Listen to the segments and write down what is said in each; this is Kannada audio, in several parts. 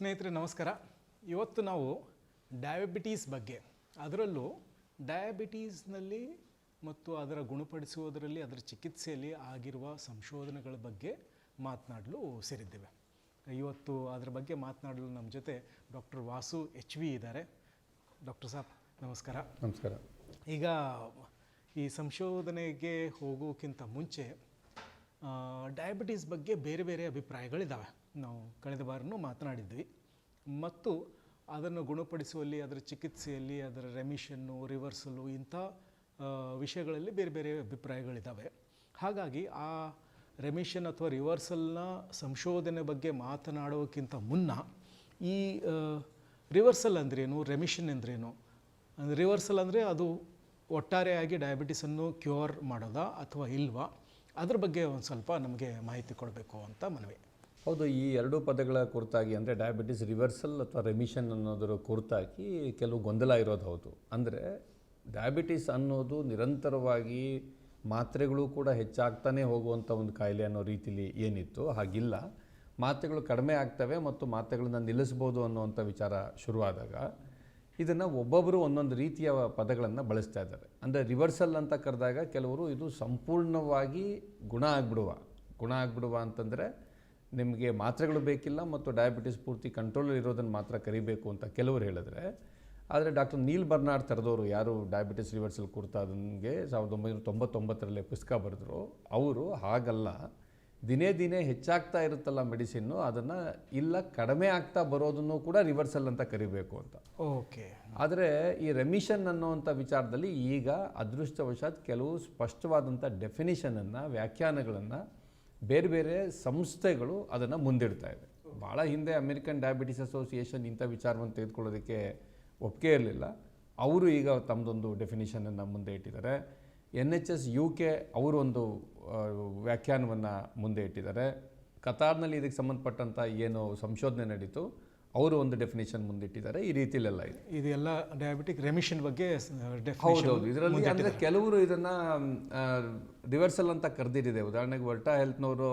ಸ್ನೇಹಿತರೆ ನಮಸ್ಕಾರ. ಇವತ್ತು ನಾವು ಡಯಾಬಿಟೀಸ್ ಬಗ್ಗೆ ಅದರಲ್ಲೂ ಡಯಾಬಿಟೀಸ್ನಲ್ಲಿ ಮತ್ತು ಅದರ ಗುಣಪಡಿಸುವುದರಲ್ಲಿ ಅದರ ಚಿಕಿತ್ಸೆಯಲ್ಲಿ ಆಗಿರುವ ಸಂಶೋಧನೆಗಳ ಬಗ್ಗೆ ಮಾತನಾಡಲು ಸೇರಿದ್ದೇವೆ. ಇವತ್ತು ಅದರ ಬಗ್ಗೆ ಮಾತನಾಡಲು ನಮ್ಮ ಜೊತೆ ಡಾಕ್ಟರ್ ವಾಸು ಎಚ್ ವಿ ಇದ್ದಾರೆ. ಡಾಕ್ಟರ್ ಸಾಬ್ ನಮಸ್ಕಾರ. ನಮಸ್ಕಾರ. ಈಗ ಈ ಸಂಶೋಧನೆಗೆ ಹೋಗೋಕ್ಕಿಂತ ಮುಂಚೆ ಡಯಾಬಿಟೀಸ್ ಬಗ್ಗೆ ಬೇರೆ ಬೇರೆ ಅಭಿಪ್ರಾಯಗಳಿದ್ದಾವೆ ನಾವು ಕಳೆದ ಬಾರನೂ ಮಾತನಾಡಿದ್ವಿ. ಮತ್ತು ಅದನ್ನು ಗುಣಪಡಿಸುವಲ್ಲಿ, ಅದರ ಚಿಕಿತ್ಸೆಯಲ್ಲಿ, ಅದರ ರೆಮಿಷನ್ನು, ರಿವರ್ಸಲು ಇಂಥ ವಿಷಯಗಳಲ್ಲಿ ಬೇರೆ ಬೇರೆ ಅಭಿಪ್ರಾಯಗಳಿದ್ದಾವೆ ಹಾಗಾಗಿ ಆ ರೆಮಿಷನ್ ಅಥವಾ ರಿವರ್ಸಲ್ನ ಸಂಶೋಧನೆ ಬಗ್ಗೆ ಮಾತನಾಡೋಕ್ಕಿಂತ ಮುನ್ನ ಈ ರಿವರ್ಸಲ್ ಅಂದ್ರೇನು, ರೆಮಿಷನ್ ಅಂದ್ರೇನು? ಅಂದರೆ ರಿವರ್ಸಲ್ ಅಂದರೆ ಅದು ಒಟ್ಟಾರೆಯಾಗಿ ಡಯಾಬಿಟಿಸನ್ನು ಕ್ಯೂರ್ ಮಾಡೋದಾ ಅಥವಾ ಇಲ್ವಾ? ಅದ್ರ ಬಗ್ಗೆ ಒಂದು ಸ್ವಲ್ಪ ನಮಗೆ ಮಾಹಿತಿ ಕೊಡಬೇಕು ಅಂತ ಮನವಿ. ಹೌದು, ಈ ಎರಡೂ ಪದಗಳ ಕುರಿತಾಗಿ ಅಂದರೆ ಡಯಾಬಿಟಿಸ್ ರಿವರ್ಸಲ್ ಅಥವಾ ರೆಮಿಷನ್ ಅನ್ನೋದರ ಕುರಿತಾಗಿ ಕೆಲವು ಗೊಂದಲ ಇರೋದು ಹೌದು. ಅಂದರೆ ಡಯಾಬಿಟಿಸ್ ಅನ್ನೋದು ನಿರಂತರವಾಗಿ ಮಾತ್ರೆಗಳು ಕೂಡ ಹೆಚ್ಚಾಗ್ತಾನೆ ಹೋಗುವಂಥ ಒಂದು ಕಾಯಿಲೆ ಅನ್ನೋ ರೀತಿಲಿ ಏನಿತ್ತು, ಹಾಗಿಲ್ಲ. ಮಾತ್ರೆಗಳು ಕಡಿಮೆ ಆಗ್ತವೆ ಮತ್ತು ಮಾತ್ರೆಗಳನ್ನು ನಿಲ್ಲಿಸ್ಬೋದು ಅನ್ನೋವಂಥ ವಿಚಾರ ಶುರುವಾದಾಗ ಇದನ್ನು ಒಬ್ಬೊಬ್ಬರು ಒಂದೊಂದು ರೀತಿಯ ಪದಗಳನ್ನು ಬಳಸ್ತಾ ಇದ್ದಾರೆ. ಅಂದರೆ ರಿವರ್ಸಲ್ ಅಂತ ಕರೆದಾಗ ಕೆಲವರು ಇದು ಸಂಪೂರ್ಣವಾಗಿ ಗುಣ ಆಗ್ಬಿಡುವ ಗುಣ ಆಗ್ಬಿಡುವ ಅಂತಂದರೆ ನಿಮಗೆ ಮಾತ್ರೆಗಳು ಬೇಕಿಲ್ಲ ಮತ್ತು ಡಯಾಬಿಟಿಸ್ ಪೂರ್ತಿ ಕಂಟ್ರೋಲ್ ಇರೋದನ್ನು ಮಾತ್ರ ಕರಿಬೇಕು ಅಂತ ಕೆಲವರು ಹೇಳಿದ್ರೆ ಆದರೆ ಡಾಕ್ಟರ್ ನೀಲ್ ಬರ್ನಾಡ್ ಥರದವರು ಯಾರು ಡಯಾಬಿಟಿಸ್ ರಿವರ್ಸಲ್ ಕುರಿತಾದಂಗೆ ಸಾವಿರದ ಒಂಬೈನೂರ ತೊಂಬತ್ತೊಂಬತ್ತರಲ್ಲೇ ಪುಸ್ತಕ ಬರೆದ್ರು ಅವರು ಹಾಗಲ್ಲ. ದಿನೇ ದಿನೇ ಹೆಚ್ಚಾಗ್ತಾ ಇರುತ್ತಲ್ಲ ಮೆಡಿಸಿನ್ನು ಅದನ್ನು ಇಲ್ಲ ಕಡಿಮೆ ಆಗ್ತಾ ಬರೋದನ್ನು ಕೂಡ ರಿವರ್ಸಲ್ ಅಂತ ಕರಿಬೇಕು ಅಂತ. ಓಕೆ. ಆದರೆ ಈ ರೆಮಿಷನ್ ಅನ್ನೋವಂಥ ವಿಚಾರದಲ್ಲಿ ಈಗ ಅದೃಷ್ಟವಶಾತ್ ಕೆಲವು ಸ್ಪಷ್ಟವಾದಂಥ ಡೆಫಿನಿಷನನ್ನು ವ್ಯಾಖ್ಯಾನಗಳನ್ನು ಬೇರೆ ಬೇರೆ ಸಂಸ್ಥೆಗಳು ಅದನ್ನು ಮುಂದಿಡ್ತಾ ಇದೆ. ಭಾಳ ಹಿಂದೆ ಅಮೆರಿಕನ್ ಡಯಾಬಿಟಿಸ್ ಅಸೋಸಿಯೇಷನ್ ಇಂಥ ವಿಚಾರವನ್ನು ತೆಗೆದುಕೊಳ್ಳೋದಕ್ಕೆ ಒಪ್ಪಿಗೆ ಇರಲಿಲ್ಲ. ಅವರು ಈಗ ತಮ್ಮದೊಂದು ಡೆಫಿನಿಷನನ್ನು ಮುಂದೆ ಇಟ್ಟಿದ್ದಾರೆ. N H S U K ಅವರು ಒಂದು ವ್ಯಾಖ್ಯಾನವನ್ನು ಮುಂದೆ ಇಟ್ಟಿದ್ದಾರೆ. ಕತಾರ್ನಲ್ಲಿ ಇದಕ್ಕೆ ಸಂಬಂಧಪಟ್ಟಂಥ ಏನು ಸಂಶೋಧನೆ ನಡೀತು. ಅವರು ಒಂದು ಡೆಫಿನೇಷನ್ ಮುಂದಿಟ್ಟಿದ್ದಾರೆ ಈ ರೀತಿಲೆಲ್ಲ ಇದೆ. ಇದೆಲ್ಲ ಡಯಾಬಿಟಿಕ್ ರೆಮಿಷನ್ ಬಗ್ಗೆ ಹೌದೌದು. ಇದರಲ್ಲಿ ಅಂದರೆ ಕೆಲವರು ಇದನ್ನು ರಿವರ್ಸಲ್ ಅಂತ ಕರೆದಿರಿದೆ. ಉದಾಹರಣೆಗೆ ವರ್ಟಾ ಹೆಲ್ತ್ನವರು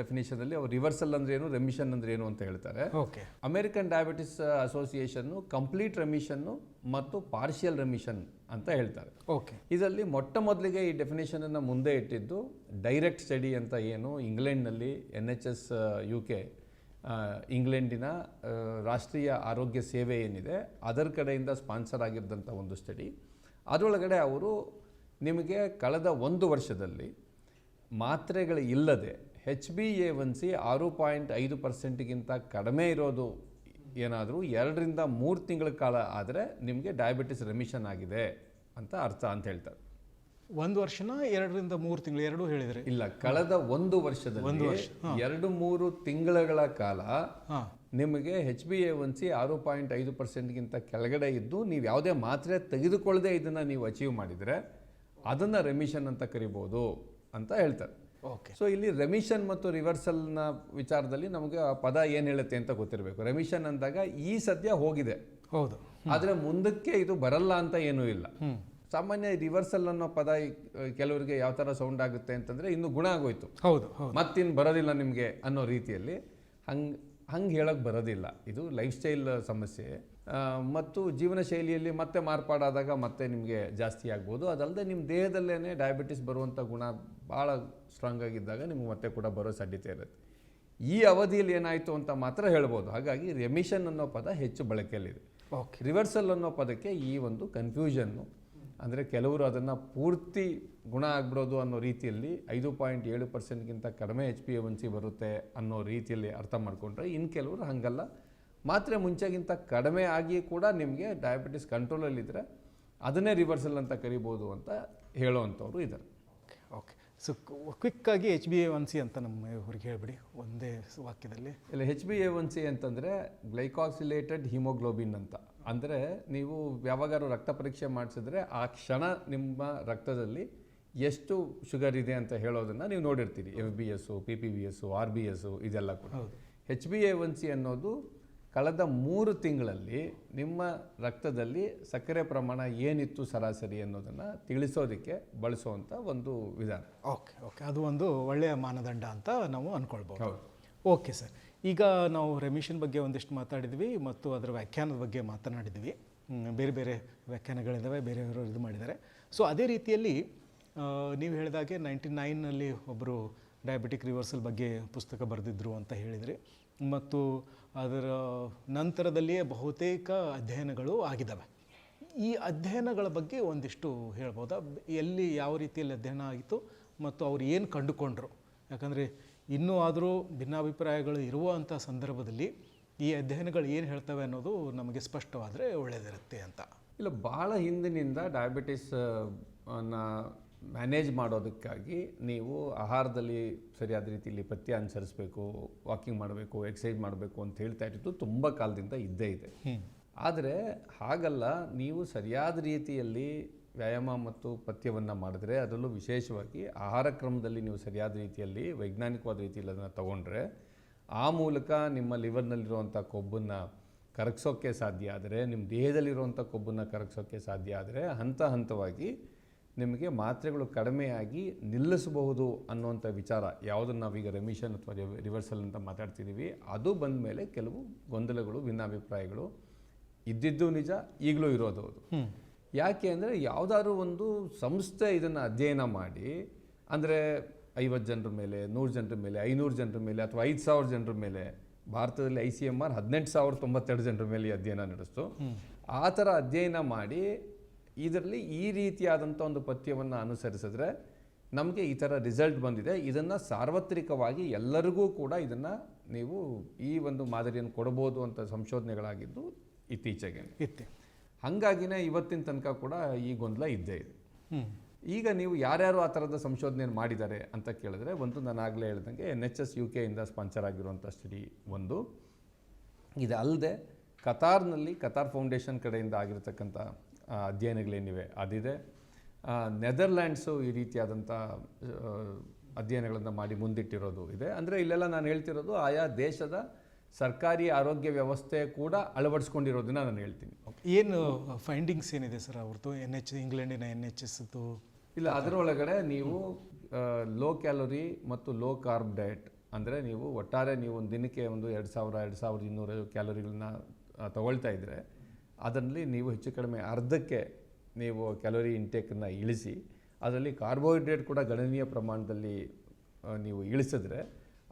ಡೆಫಿನೇಷನಲ್ಲಿ ಅವರು ರಿವರ್ಸಲ್ ಅಂದ್ರೆ ಏನು ರೆಮಿಷನ್ ಅಂದ್ರೆ ಏನು ಅಂತ ಹೇಳ್ತಾರೆ. ಓಕೆ. ಅಮೆರಿಕನ್ ಡಯಾಬಿಟಿಸ್ ಅಸೋಸಿಯೇಷನ್ನು ಕಂಪ್ಲೀಟ್ ರೆಮಿಷನ್ನು ಮತ್ತು ಪಾರ್ಷಿಯಲ್ ರೆಮಿಷನ್ ಅಂತ ಹೇಳ್ತಾರೆ. ಓಕೆ. ಇದರಲ್ಲಿ ಮೊಟ್ಟ ಮೊದಲಿಗೆ ಈ ಡೆಫಿನೇಷನನ್ನು ಮುಂದೆ ಇಟ್ಟಿದ್ದು ಡೈರೆಕ್ಟ್ ಸ್ಟಡಿ ಅಂತ ಏನು ಇಂಗ್ಲೆಂಡ್ನಲ್ಲಿ N H S U K ಇಂಗ್ಲೆಂಡಿನ ರಾಷ್ಟ್ರೀಯ ಆರೋಗ್ಯ ಸೇವೆ ಏನಿದೆ, ಅದರ ಕಡೆಯಿಂದ ಸ್ಪಾನ್ಸರ್ ಆಗಿದ್ದಂಥ ಒಂದು ಸ್ಟಡಿ. ಅದರೊಳಗಡೆ ಅವರು ನಿಮಗೆ ಕಳೆದ ಒಂದು ವರ್ಷದಲ್ಲಿ ಮಾತ್ರೆಗಳು ಇಲ್ಲದೆ H B A one C ಆರು ಪಾಯಿಂಟ್ ಐದು ಪರ್ಸೆಂಟ್ಗಿಂತ ಕಡಿಮೆ ಇರೋದು ಏನಾದರೂ ಎರಡರಿಂದ ಮೂರು ತಿಂಗಳ ಕಾಲ ಆದರೆ ನಿಮಗೆ ಡಯಾಬಿಟಿಸ್ ರೆಮಿಷನ್ ಆಗಿದೆ ಅಂತ ಅರ್ಥ ಅಂತ ಹೇಳ್ತಾರೆ. ಒಂದು ವರ್ಷನ ಎರಡರಿಂದ ಮೂರು ತಿಂಗಳು ಎರಡು ಹೇಳಿದ್ರೆ. ಇಲ್ಲ ಕಳೆದ ಒಂದು ವರ್ಷದಲ್ಲಿ ಎರಡು ಮೂರು ತಿಂಗಳ ಕಾಲ ನಿಮಗೆ H B A one C ಆರು ಪಾಯಿಂಟ್ ಐದು ಪರ್ಸೆಂಟ್ಗಿಂತ ಕೆಳಗಡೆ ಇದ್ದು ನೀವು ಯಾವುದೇ ಮಾತ್ರೆ ತೆಗೆದುಕೊಳ್ಳದೆ ಇದನ್ನು ನೀವು ಅಚೀವ್ ಮಾಡಿದರೆ ಅದನ್ನು ರೆಮಿಷನ್ ಅಂತ ಕರಿಬೋದು ಅಂತ ಹೇಳ್ತಾರೆ. ಓಕೆ ಸೊ ಇಲ್ಲಿ ರೆಮಿಷನ್ ಮತ್ತು ರಿವರ್ಸಲ್ನ ವಿಚಾರದಲ್ಲಿ ನಮಗೆ ಆ ಪದ ಏನು ಹೇಳುತ್ತೆ ಅಂತ ಗೊತ್ತಿರಬೇಕು. ರೆಮಿಷನ್ ಅಂದಾಗ ಈ ಸದ್ಯ ಹೋಗಿದೆ. ಹೌದು. ಆದರೆ ಮುಂದಕ್ಕೆ ಇದು ಬರಲ್ಲ ಅಂತ ಏನೂ ಇಲ್ಲ. ಸಾಮಾನ್ಯ ರಿವರ್ಸಲ್ ಅನ್ನೋ ಪದ ಕೆಲವರಿಗೆ ಯಾವ ಥರ ಸೌಂಡ್ ಆಗುತ್ತೆ ಅಂತಂದರೆ ಇನ್ನು ಗುಣ ಆಗೋಯ್ತು. ಹೌದು ಮತ್ತಿನ್ನು ಬರೋದಿಲ್ಲ ನಿಮಗೆ ಅನ್ನೋ ರೀತಿಯಲ್ಲಿ. ಹಂಗೆ ಹಂಗೆ ಹೇಳೋಕ್ಕೆ ಬರೋದಿಲ್ಲ. ಇದು ಲೈಫ್ ಸ್ಟೈಲ್ ಸಮಸ್ಯೆ. ಮತ್ತು ಜೀವನ ಶೈಲಿಯಲ್ಲಿ ಮತ್ತೆ ಮಾರ್ಪಾಡಾದಾಗ ಮತ್ತೆ ನಿಮಗೆ ಜಾಸ್ತಿ ಆಗ್ಬೋದು. ಅದಲ್ಲದೆ ನಿಮ್ಮ ದೇಹದಲ್ಲೇ ಡಯಾಬಿಟಿಸ್ ಬರುವಂಥ ಗುಣ ಭಾಳ ಸ್ಟ್ರಾಂಗ್ ಆಗಿದ್ದಾಗ ನಿಮ್ಗೆ ಮತ್ತೆ ಕೂಡ ಬರೋ ಸಾಧ್ಯತೆ ಇರುತ್ತೆ. ಈ ಅವಧಿಯಲ್ಲಿ ಏನಾಯಿತು ಅಂತ ಮಾತ್ರ ಹೇಳ್ಬೋದು. ಹಾಗಾಗಿ ರೆಮಿಷನ್ ಅನ್ನೋ ಪದ ಹೆಚ್ಚು ಬಳಕೆಯಲ್ಲಿದೆ. ಓಕೆ ರಿವರ್ಸಲ್ ಅನ್ನೋ ಪದಕ್ಕೆ ಈ ಒಂದು ಕನ್ಫ್ಯೂಷನ್ನು ಅಂದರೆ ಕೆಲವರು ಅದನ್ನು ಪೂರ್ತಿ ಗುಣ ಆಗ್ಬಿಡೋದು ಅನ್ನೋ ರೀತಿಯಲ್ಲಿ ಐದು ಪಾಯಿಂಟ್ ಏಳು ಪರ್ಸೆಂಟ್ಗಿಂತ ಕಡಿಮೆ ಎಚ್ ಪಿ ಒನ್ ಸಿ ಬರುತ್ತೆ ಅನ್ನೋ ರೀತಿಯಲ್ಲಿ ಅರ್ಥ ಮಾಡಿಕೊಂಡ್ರೆ ಇನ್ನು ಕೆಲವರು ಹಾಗಲ್ಲ. ಮಾತ್ರೆ ಮುಂಚೆಗಿಂತ ಕಡಿಮೆ ಆಗಿ ಕೂಡ ನಿಮಗೆ ಡಯಾಬಿಟಿಸ್ ಕಂಟ್ರೋಲಲ್ಲಿದ್ದರೆ ಅದನ್ನೇ ರಿವರ್ಸಲ್ ಅಂತ ಕರಿಬೋದು ಅಂತ ಹೇಳೋವಂಥವ್ರು ಇದ್ದಾರೆ okay okay so ಕ್ವಿಕ್ಕಾಗಿ H B A one C ಅಂತ ನಮ್ಮ ಇವ್ರಿಗೆ ಹೇಳ್ಬಿಡಿ ಒಂದೇ ವಾಕ್ಯದಲ್ಲಿ. ಇಲ್ಲ H B A one C ಅಂತಂದರೆ ಗ್ಲೈಕಾಕ್ಸಿಲೇಟೆಡ್ ಹಿಮೋಗ್ಲೋಬಿನ್ ಅಂತ. ಅಂದರೆ ನೀವು ಯಾವಾಗಾರು ರಕ್ತ ಪರೀಕ್ಷೆ ಮಾಡಿಸಿದ್ರೆ ಆ ಕ್ಷಣ ನಿಮ್ಮ ರಕ್ತದಲ್ಲಿ ಎಷ್ಟು ಶುಗರ್ ಇದೆ ಅಂತ ಹೇಳೋದನ್ನು ನೀವು ನೋಡಿರ್ತೀರಿ. F B S P P B S R B S ಇದೆಲ್ಲ ಕೂಡ. H H B A one C ಅನ್ನೋದು ಕಳೆದ ಮೂರು ತಿಂಗಳಲ್ಲಿ ನಿಮ್ಮ ರಕ್ತದಲ್ಲಿ ಸಕ್ಕರೆ ಪ್ರಮಾಣ ಏನಿತ್ತು ಸರಾಸರಿ ಅನ್ನೋದನ್ನು ತಿಳಿಸೋದಕ್ಕೆ ಬಳಸುವಂಥ ಒಂದು ವಿಧಾನ. ಓಕೆ ಓಕೆ ಅದು ಒಂದು ಒಳ್ಳೆಯ ಮಾನದಂಡ ಅಂತ ನಾವು ಅಂದ್ಕೊಳ್ಬೋದು ಹೌದು. ಓಕೆ ಸರ್ ಈಗ ನಾವು ರೆಮಿಷನ್ ಬಗ್ಗೆ ಒಂದಿಷ್ಟು ಮಾತಾಡಿದ್ವಿ ಮತ್ತು ಅದರ ವ್ಯಾಖ್ಯಾನದ ಬಗ್ಗೆ ಮಾತನಾಡಿದ್ವಿ. ಬೇರೆ ಬೇರೆ ವ್ಯಾಖ್ಯಾನಗಳಿದ್ದಾವೆ ಬೇರೆಯವರು ಇದು ಮಾಡಿದ್ದಾರೆ. ಸೊ ಅದೇ ರೀತಿಯಲ್ಲಿ ನೀವು ಹೇಳಿದಾಗೆ ನೈಂಟಿ ನೈನಲ್ಲಿ ಒಬ್ಬರು ಡಯಾಬಿಟಿಕ್ ರಿವರ್ಸಲ್ ಬಗ್ಗೆ ಪುಸ್ತಕ ಬರೆದಿದ್ದರು ಅಂತ ಹೇಳಿದರೆ. ಮತ್ತು ಅದರ ನಂತರದಲ್ಲಿಯೇ ಬಹುತೇಕ ಅಧ್ಯಯನಗಳು ಆಗಿದ್ದಾವೆ ಈ ಅಧ್ಯಯನಗಳ ಬಗ್ಗೆ ಒಂದಿಷ್ಟು ಹೇಳ್ಬೋದಾ? ಎಲ್ಲಿ ಯಾವ ರೀತಿಯಲ್ಲಿ ಅಧ್ಯಯನ ಆಗಿತ್ತು ಮತ್ತು ಅವ್ರು ಏನು ಕಂಡುಕೊಂಡ್ರು? ಯಾಕಂದರೆ ಇನ್ನೂ ಆದರೂ ಭಿನ್ನಾಭಿಪ್ರಾಯಗಳು ಇರುವಂಥ ಸಂದರ್ಭದಲ್ಲಿ ಈ ಅಧ್ಯಯನಗಳು ಏನು ಹೇಳ್ತವೆ ಅನ್ನೋದು ನಮಗೆ ಸ್ಪಷ್ಟವಾದರೆ ಒಳ್ಳೆಯದಿರುತ್ತೆ ಅಂತ. ಇಲ್ಲ ಭಾಳ ಹಿಂದಿನಿಂದ ಡಯಾಬಿಟಿಸ್ ಅನ್ನ ಮ್ಯಾನೇಜ್ ಮಾಡೋದಕ್ಕಾಗಿ ನೀವು ಆಹಾರದಲ್ಲಿ ಸರಿಯಾದ ರೀತಿಯಲ್ಲಿ ಪಥ್ಯ ಅನುಸರಿಸಬೇಕು ವಾಕಿಂಗ್ ಮಾಡಬೇಕು ಎಕ್ಸಸೈಸ್ ಮಾಡಬೇಕು ಅಂತ ಹೇಳ್ತಾ ಇರೋದು ತುಂಬ ಕಾಲದಿಂದ ಇದ್ದೇ ಇದೆ. ಆದರೆ ಹಾಗಲ್ಲ ನೀವು ಸರಿಯಾದ ರೀತಿಯಲ್ಲಿ ವ್ಯಾಯಾಮ ಮತ್ತು ಪಥ್ಯವನ್ನು ಮಾಡಿದ್ರೆ ಅದರಲ್ಲೂ ವಿಶೇಷವಾಗಿ ಆಹಾರ ಕ್ರಮದಲ್ಲಿ ನೀವು ಸರಿಯಾದ ರೀತಿಯಲ್ಲಿ, ವೈಜ್ಞಾನಿಕವಾದ ರೀತಿಯಲ್ಲಿ ಅದನ್ನು ತಗೊಂಡ್ರೆ ಆ ಮೂಲಕ ನಿಮ್ಮ ಲಿವರ್ನಲ್ಲಿರುವಂಥ ಕೊಬ್ಬನ್ನು ಕರಗಿಸೋಕ್ಕೆ ಸಾಧ್ಯ ಆದರೆ ನಿಮ್ಮ ದೇಹದಲ್ಲಿರುವಂಥ ಕೊಬ್ಬನ್ನು ಕರಗಿಸೋಕ್ಕೆ ಸಾಧ್ಯ ಆದರೆ ಹಂತ ಹಂತವಾಗಿ ನಿಮಗೆ ಮಾತ್ರೆಗಳು ಕಡಿಮೆಯಾಗಿ ನಿಲ್ಲಿಸಬಹುದು ಅನ್ನುವಂಥ ವಿಚಾರ. ಯಾವುದನ್ನು ನಾವೀಗ ರೆಮಿಷನ್ ಅಥವಾ ರಿವರ್ಸಲ್ ಅಂತ ಮಾತಾಡ್ತಿದ್ದೀವಿ ಅದು ಬಂದ ಮೇಲೆ ಕೆಲವು ಗೊಂದಲಗಳು, ಭಿನ್ನಾಭಿಪ್ರಾಯಗಳು ಇದ್ದಿದ್ದು ನಿಜ, ಈಗಲೂ ಇರೋದು ಯಾಕೆ ಅಂದರೆ ಯಾವುದಾದ್ರೂ ಒಂದು ಸಂಸ್ಥೆ ಇದನ್ನು ಅಧ್ಯಯನ ಮಾಡಿ ಅಂದರೆ ಐವತ್ತು ಜನರ ಮೇಲೆ ನೂರು ಜನರ ಮೇಲೆ ಐನೂರು ಜನರ ಮೇಲೆ ಅಥವಾ ಐದು ಸಾವಿರ ಜನರ ಮೇಲೆ ಭಾರತದಲ್ಲಿ ಐ ಸಿ ಎಂ ಆರ್ ಹದಿನೆಂಟು ಸಾವಿರ ತೊಂಬತ್ತೆರಡು ಜನರ ಮೇಲೆ ಅಧ್ಯಯನ ನಡೆಸ್ತು. ಆ ಥರ ಅಧ್ಯಯನ ಮಾಡಿ ಇದರಲ್ಲಿ ಈ ರೀತಿಯಾದಂಥ ಒಂದು ಪಥ್ಯವನ್ನು ಅನುಸರಿಸಿದ್ರೆ ನಮಗೆ ಈ ಥರ ರಿಸಲ್ಟ್ ಬಂದಿದೆ. ಇದನ್ನು ಸಾರ್ವತ್ರಿಕವಾಗಿ ಎಲ್ಲರಿಗೂ ಕೂಡ ಇದನ್ನು ನೀವು ಈ ಒಂದು ಮಾದರಿಯನ್ನು ಕೊಡಬಹುದು ಅಂತ ಸಂಶೋಧನೆಗಳಾಗಿದ್ದು ಇತ್ತೀಚೆಗೆ. ಇತ್ತೆ. ಹಾಗಾಗಿನೇ ಇವತ್ತಿನ ತನಕ ಕೂಡ ಈ ಗೊಂದಲ ಇದ್ದೇ ಇದೆ. ಈಗ ನೀವು ಯಾರ್ಯಾರು ಆ ಥರದ ಸಂಶೋಧನೆಯನ್ನು ಮಾಡಿದ್ದಾರೆ ಅಂತ ಕೇಳಿದ್ರೆ ಒಂದು ನಾನು ಆಗಲೇ ಹೇಳ್ದಂಗೆ ಎನ್ ಎಚ್ ಎಸ್ ಯು ಕೆಯಿಂದ ಸ್ಪಾನ್ಸರ್ ಆಗಿರುವಂಥ ಸ್ಟಡಿ ಒಂದು. ಇದು ಅಲ್ಲದೆ ಕತಾರ್ನಲ್ಲಿ ಕತಾರ್ ಫೌಂಡೇಶನ್ ಕಡೆಯಿಂದ ಆಗಿರತಕ್ಕಂಥ ಅಧ್ಯಯನಗಳೇನಿವೆ ಅದಿದೆ. ನೆದರ್ಲ್ಯಾಂಡ್ಸು ಈ ರೀತಿಯಾದಂಥ ಅಧ್ಯಯನಗಳನ್ನು ಮಾಡಿ ಮುಂದಿಟ್ಟಿರೋದು ಇದೆ. ಅಂದರೆ ಇಲ್ಲೆಲ್ಲ ನಾನು ಹೇಳ್ತಿರೋದು ಆಯಾ ದೇಶದ ಸರ್ಕಾರಿ ಆರೋಗ್ಯ ವ್ಯವಸ್ಥೆ ಕೂಡ ಅಳವಡಿಸ್ಕೊಂಡಿರೋದನ್ನ ನಾನು ಹೇಳ್ತೀನಿ. ಏನು ಫೈಂಡಿಂಗ್ಸ್ ಏನಿದೆ ಸರ್ ಅವ್ರದ್ದು? ಎನ್ ಎಚ್ ಇಂಗ್ಲೆಂಡಿನ ಎನ್ ಎಚ್ ಎಸ್ದು ಇಲ್ಲ ಅದರೊಳಗಡೆ ನೀವು ಲೋ ಕ್ಯಾಲೋರಿ ಮತ್ತು ಲೋ ಕಾರ್ಬ್ ಡಯಟ್ ಅಂದರೆ ನೀವು ಒಟ್ಟಾರೆ ನೀವು ಒಂದು ದಿನಕ್ಕೆ ಒಂದು ಎರಡು ಸಾವಿರ, ಎರಡು ಸಾವಿರದ ಇನ್ನೂರು ಕ್ಯಾಲೋರಿಗಳನ್ನ ತಗೊಳ್ತಾ ಇದ್ದರೆ ಅದರಲ್ಲಿ ನೀವು ಹೆಚ್ಚು ಕಡಿಮೆ ಅರ್ಧಕ್ಕೆ ನೀವು ಕ್ಯಾಲೋರಿ ಇಂಟೇಕನ್ನು ಇಳಿಸಿ, ಅದರಲ್ಲಿ ಕಾರ್ಬೋಹೈಡ್ರೇಟ್ ಕೂಡ ಗಣನೀಯ ಪ್ರಮಾಣದಲ್ಲಿ ನೀವು ಇಳಿಸಿದ್ರೆ,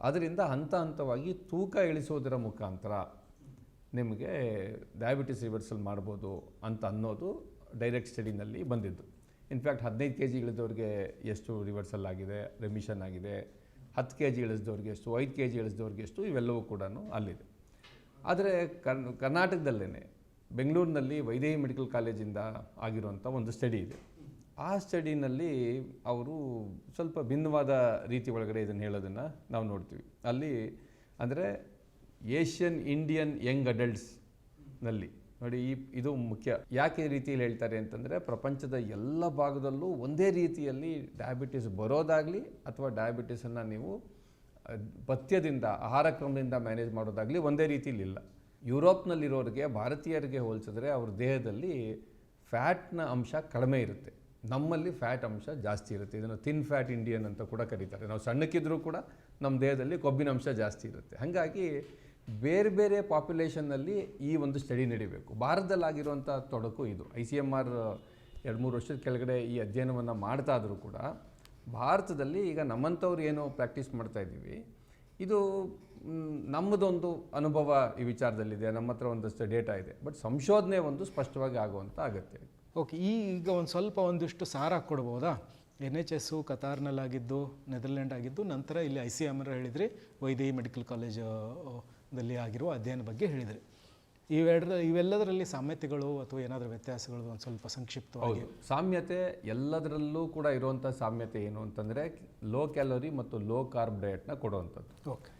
ಅದರಿಂದ ಹಂತ ಹಂತವಾಗಿ ತೂಕ ಇಳಿಸೋದರ ಮುಖಾಂತರ ನಿಮಗೆ ಡಯಾಬಿಟಿಸ್ ರಿವರ್ಸಲ್ ಮಾಡ್ಬೋದು ಅಂತ ಅನ್ನೋದು ಡೈರೆಕ್ಟ್ ಸ್ಟಡಿನಲ್ಲಿ ಬಂದಿದ್ದು. ಇನ್ಫ್ಯಾಕ್ಟ್ ಹದಿನೈದು ಕೆ ಜಿ ಇಳಿದವ್ರಿಗೆ ಎಷ್ಟು ರಿವರ್ಸಲ್ ಆಗಿದೆ ರೆಮಿಷನ್ ಆಗಿದೆ, ಹತ್ತು ಕೆ ಜಿ ಇಳಿಸಿದವ್ರಿಗೆ ಎಷ್ಟು, ಐದು ಕೆ ಜಿ ಇಳಿಸಿದವ್ರಿಗೆ ಎಷ್ಟು, ಇವೆಲ್ಲವೂ ಕೂಡ ಅಲ್ಲಿದೆ. ಆದರೆ ಕರ್ ಕರ್ನಾಟಕದಲ್ಲೇ ಬೆಂಗಳೂರಿನಲ್ಲಿ ವೈದೇಹಿ ಮೆಡಿಕಲ್ ಕಾಲೇಜಿಂದ ಆಗಿರುವಂಥ ಒಂದು ಸ್ಟಡಿ ಇದೆ. ಆ ಸ್ಟಡಿನಲ್ಲಿ ಅವರು ಸ್ವಲ್ಪ ಭಿನ್ನವಾದ ರೀತಿ ಒಳಗಡೆ ಇದನ್ನು ಹೇಳೋದನ್ನು ನಾವು ನೋಡ್ತೀವಿ. ಅಲ್ಲಿ ಅಂದರೆ ಏಷ್ಯನ್ ಇಂಡಿಯನ್ ಯಂಗ್ ಅಡಲ್ಟ್ಸ್ನಲ್ಲಿ ನೋಡಿ, ಈ ಇದು ಮುಖ್ಯ. ಯಾಕೆ ಈ ರೀತಿಯಲ್ಲಿ ಹೇಳ್ತಾರೆ ಅಂತಂದರೆ, ಪ್ರಪಂಚದ ಎಲ್ಲ ಭಾಗದಲ್ಲೂ ಒಂದೇ ರೀತಿಯಲ್ಲಿ ಡಯಾಬಿಟಿಸ್ ಬರೋದಾಗಲಿ ಅಥವಾ ಡಯಾಬಿಟಿಸನ್ನು ನೀವು ಪಥ್ಯದಿಂದ ಆಹಾರ ಕ್ರಮದಿಂದ ಮ್ಯಾನೇಜ್ ಮಾಡೋದಾಗಲಿ ಒಂದೇ ರೀತಿಯಲ್ಲಿ ಇಲ್ಲ. ಯುರೋಪ್ನಲ್ಲಿರೋರಿಗೆ, ಭಾರತೀಯರಿಗೆ ಹೋಲಿಸಿದ್ರೆ ಅವ್ರ ದೇಹದಲ್ಲಿ ಫ್ಯಾಟ್ನ ಅಂಶ ಕಡಿಮೆ ಇರುತ್ತೆ. ನಮ್ಮಲ್ಲಿ ಫ್ಯಾಟ್ ಅಂಶ ಜಾಸ್ತಿ ಇರುತ್ತೆ. ಇದನ್ನು ಥಿನ್ ಫ್ಯಾಟ್ ಇಂಡಿಯನ್ ಅಂತ ಕೂಡ ಕರೀತಾರೆ. ನಾವು ಸಣ್ಣಕ್ಕಿದ್ರೂ ಕೂಡ ನಮ್ಮ ದೇಹದಲ್ಲಿ ಕೊಬ್ಬಿನ ಅಂಶ ಜಾಸ್ತಿ ಇರುತ್ತೆ. ಹಾಗಾಗಿ ಬೇರೆ ಬೇರೆ ಪಾಪ್ಯುಲೇಷನ್ನಲ್ಲಿ ಈ ಒಂದು ಸ್ಟಡಿ ನಡಿಬೇಕು. ಭಾರತದಲ್ಲಾಗಿರುವಂಥ ತೊಡಕು ಇದು. ಐ ಸಿ ಎಂ ಆರ್ ಎರಡು ಮೂರು ವರ್ಷದ ಕೆಳಗಡೆ ಈ ಅಧ್ಯಯನವನ್ನು ಮಾಡ್ತಾ ಇದ್ರೂ ಕೂಡ ಭಾರತದಲ್ಲಿ ಈಗ ನಮ್ಮಂಥವ್ರು ಏನು ಪ್ರಾಕ್ಟೀಸ್ ಮಾಡ್ತಾ ಇದ್ದೀವಿ. ಇದು ನಮ್ಮದೊಂದು ಅನುಭವ ಈ ವಿಚಾರದಲ್ಲಿದೆ. ನಮ್ಮ ಹತ್ರ ಒಂದಷ್ಟು ಡೇಟಾ ಇದೆ. ಬಟ್ ಸಂಶೋಧನೆ ಒಂದು ಸ್ಪಷ್ಟವಾಗಿ ಆಗುವಂಥ ಅಗತ್ಯ ಇದೆ. ಓಕೆ ಈಗ ಒಂದು ಸ್ವಲ್ಪ ಒಂದಿಷ್ಟು ಸಾರ ಕೊಡ್ಬೋದಾ? ಎನ್ ಎಚ್ ಎಸ್ಸು ಕತಾರ್ನಲ್ಲಾಗಿದ್ದು ನೆದರ್ಲ್ಯಾಂಡ್ ಆಗಿದ್ದು, ನಂತರ ಇಲ್ಲಿ ಐ ಸಿ ಎಂ ಆರ್ ಹೇಳಿದ್ರಿ, ವೈದೇಹಿ ಮೆಡಿಕಲ್ ಕಾಲೇಜ್ ದಲ್ಲಿ ಆಗಿರುವ ಅಧ್ಯಯನ ಬಗ್ಗೆ ಹೇಳಿದರು. ಇವೆರಡರ ಇವೆಲ್ಲದರಲ್ಲಿ ಸಾಮ್ಯತೆಗಳು ಅಥವಾ ಏನಾದರೂ ವ್ಯತ್ಯಾಸಗಳು ಒಂದು ಸ್ವಲ್ಪ ಸಂಕ್ಷಿಪ್ತವಾಗಿ? ಸಾಮ್ಯತೆ ಎಲ್ಲದರಲ್ಲೂ ಕೂಡ ಇರುವಂಥ ಸಾಮ್ಯತೆ ಏನು ಅಂತಂದರೆ ಲೋ ಕ್ಯಾಲೋರಿ ಮತ್ತು ಲೋ ಕಾರ್ಬ್ ಡಯಟ್ನ ಕೊಡುವಂಥದ್ದು. ಓಕೆ.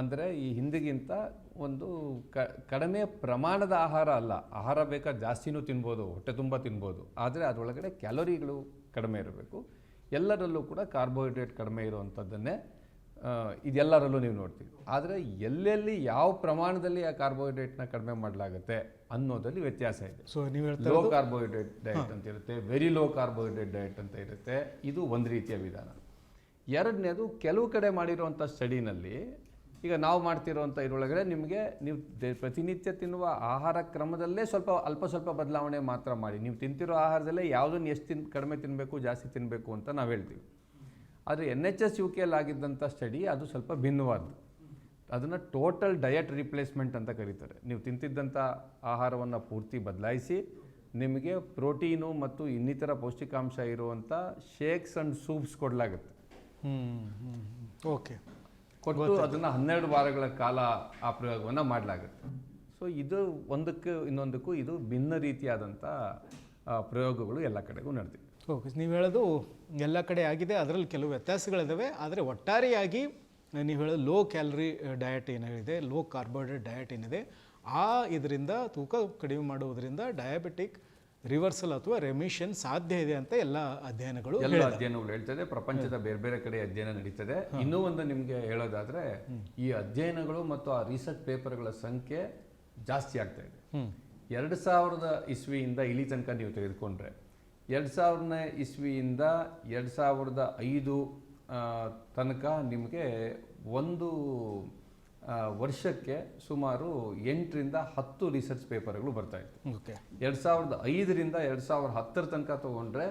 ಅಂದರೆ ಈ ಹಿಂದಿಗಿಂತ ಒಂದು ಕ ಕಡಿಮೆ ಪ್ರಮಾಣದ ಆಹಾರ ಅಲ್ಲ. ಆಹಾರ ಬೇಕಾದ ಜಾಸ್ತಿನೂ ತಿನ್ಬೋದು ಹೊಟ್ಟೆ ತುಂಬ ತಿನ್ಬೋದು. ಆದರೆ ಅದರೊಳಗಡೆ ಕ್ಯಾಲೋರಿಗಳು ಕಡಿಮೆ ಇರಬೇಕು. ಎಲ್ಲರಲ್ಲೂ ಕೂಡ ಕಾರ್ಬೋಹೈಡ್ರೇಟ್ ಕಡಿಮೆ ಇರುವಂಥದ್ದನ್ನೇ ಇದೆಲ್ಲರಲ್ಲೂ ನೀವು ನೋಡ್ತೀವಿ. ಆದರೆ ಎಲ್ಲೆಲ್ಲಿ ಯಾವ ಪ್ರಮಾಣದಲ್ಲಿ ಆ ಕಾರ್ಬೋಹೈಡ್ರೇಟ್ನ ಕಡಿಮೆ ಮಾಡಲಾಗುತ್ತೆ ಅನ್ನೋದಲ್ಲಿ ವ್ಯತ್ಯಾಸ ಇದೆ. ಸೊ ನೀವು ಹೇಳ್ತಾ ಲೋ ಕಾರ್ಬೋಹೈಡ್ರೇಟ್ ಡಯಟ್ ಅಂತ ಇರುತ್ತೆ ವೆರಿ ಲೋ ಕಾರ್ಬೋಹೈಡ್ರೇಟ್ ಡಯಟ್ ಅಂತ ಇರುತ್ತೆ. ಇದು ಒಂದು ರೀತಿಯ ವಿಧಾನ. ಎರಡನೇದು ಕೆಲವು ಕಡೆ ಮಾಡಿರುವಂಥ ಸ್ಟಡಿನಲ್ಲಿ ಈಗ ನಾವು ಮಾಡ್ತಿರೋಂಥ ಇದರೊಳಗಡೆ ನಿಮಗೆ ನೀವು ಪ್ರತಿನಿತ್ಯ ತಿನ್ನುವ ಆಹಾರ ಕ್ರಮದಲ್ಲೇ ಸ್ವಲ್ಪ ಅಲ್ಪ ಸ್ವಲ್ಪ ಬದಲಾವಣೆ ಮಾತ್ರ ಮಾಡಿ. ನೀವು ತಿಂತಿರೋ ಆಹಾರದಲ್ಲೇ ಯಾವುದನ್ನು ಎಷ್ಟು ತಿನ್ ಕಡಿಮೆ ತಿನ್ನಬೇಕು ಜಾಸ್ತಿ ತಿನ್ನಬೇಕು ಅಂತ ನಾವು ಹೇಳ್ತೀವಿ. ಆದರೆ ಎನ್ ಎಚ್ ಎಸ್ ಯು ಕೆಯಲ್ಲಿ ಆಗಿದ್ದಂಥ ಸ್ಟಡಿ ಅದು ಸ್ವಲ್ಪ ಭಿನ್ನವಾದ್ದು. ಅದನ್ನು ಟೋಟಲ್ ಡಯಟ್ ರಿಪ್ಲೇಸ್ಮೆಂಟ್ ಅಂತ ಕರೀತಾರೆ. ನೀವು ತಿಂತಿದ್ದಂಥ ಆಹಾರವನ್ನು ಪೂರ್ತಿ ಬದಲಾಯಿಸಿ ನಿಮಗೆ ಪ್ರೋಟೀನು ಮತ್ತು ಇನ್ನಿತರ ಪೌಷ್ಟಿಕಾಂಶ ಇರುವಂಥ ಶೇಕ್ಸ್ ಆ್ಯಂಡ್ ಸೂಪ್ಸ್ ಕೊಡಲಾಗುತ್ತೆ. ಓಕೆ ಕೊಟ್ಟು ಅದನ್ನು ಹನ್ನೆರಡು ವಾರಗಳ ಕಾಲ ಆ ಪ್ರಯೋಗವನ್ನು ಮಾಡಲಾಗುತ್ತೆ. ಸೊ ಇದು ಒಂದಕ್ಕೆ ಇನ್ನೊಂದಕ್ಕೂ ಇದು ಭಿನ್ನ ರೀತಿಯಾದಂಥ ಪ್ರಯೋಗಗಳು ಎಲ್ಲ ಕಡೆಗೂ ನಡೆದಿವೆ. ಓಕೆ ನೀವು ಹೇಳೋದು ಎಲ್ಲ ಕಡೆ ಆಗಿದೆ. ಅದರಲ್ಲಿ ಕೆಲವು ವ್ಯತ್ಯಾಸಗಳಿದ್ದಾವೆ ಆದರೆ ಒಟ್ಟಾರೆಯಾಗಿ ನೀವು ಹೇಳೋದು ಲೋ ಕ್ಯಾಲರಿ ಡಯಟ್ ಏನಿದೆ ಲೋ ಕಾರ್ಬೋಹೈಡ್ರೇಟ್ ಡಯಟ್ ಏನಿದೆ? ಆ ಇದರಿಂದ ತೂಕ ಕಡಿಮೆ ಮಾಡುವುದರಿಂದ ಡಯಾಬಿಟಿಕ್ ರಿವರ್ಸಲ್ ಅಥವಾ ರೆಮಿಷನ್ ಸಾಧ್ಯ ಇದೆ ಅಂತ ಎಲ್ಲ ಅಧ್ಯಯನಗಳು ಎಲ್ಲ ಅಧ್ಯಯನಗಳು ಹೇಳ್ತದೆ. ಪ್ರಪಂಚದ ಬೇರೆ ಬೇರೆ ಕಡೆ ಅಧ್ಯಯನ ನಡೀತದೆ. ಇನ್ನೂ ಒಂದು ನಿಮಗೆ ಹೇಳೋದಾದ್ರೆ ಈ ಅಧ್ಯಯನಗಳು ಮತ್ತು ಆ ರಿಸರ್ಚ್ ಪೇಪರ್ಗಳ ಸಂಖ್ಯೆ ಜಾಸ್ತಿ ಆಗ್ತಾ ಇದೆ. ಎರಡು ಸಾವಿರದ ಇಸ್ವಿಯಿಂದ ಇಲ್ಲಿ ತನಕ ನೀವು ತೆಗೆದುಕೊಂಡ್ರೆ ಎರಡು ಸಾವಿರನೇ ಇಸ್ವಿಯಿಂದ ಎರಡು ಸಾವಿರದ ಐದು ತನಕ ನಿಮಗೆ ಒಂದು ವರ್ಷಕ್ಕೆ ಸುಮಾರು ಎಂಟರಿಂದ ಹತ್ತು ರಿಸರ್ಚ್ ಪೇಪರ್ಗಳು ಬರ್ತಾ ಇತ್ತು. ಓಕೆ. ಎರಡು ಸಾವಿರದ ಐದರಿಂದ ಎರಡು ಸಾವಿರದ ಹತ್ತರ ತನಕ ತಗೊಂಡ್ರೆ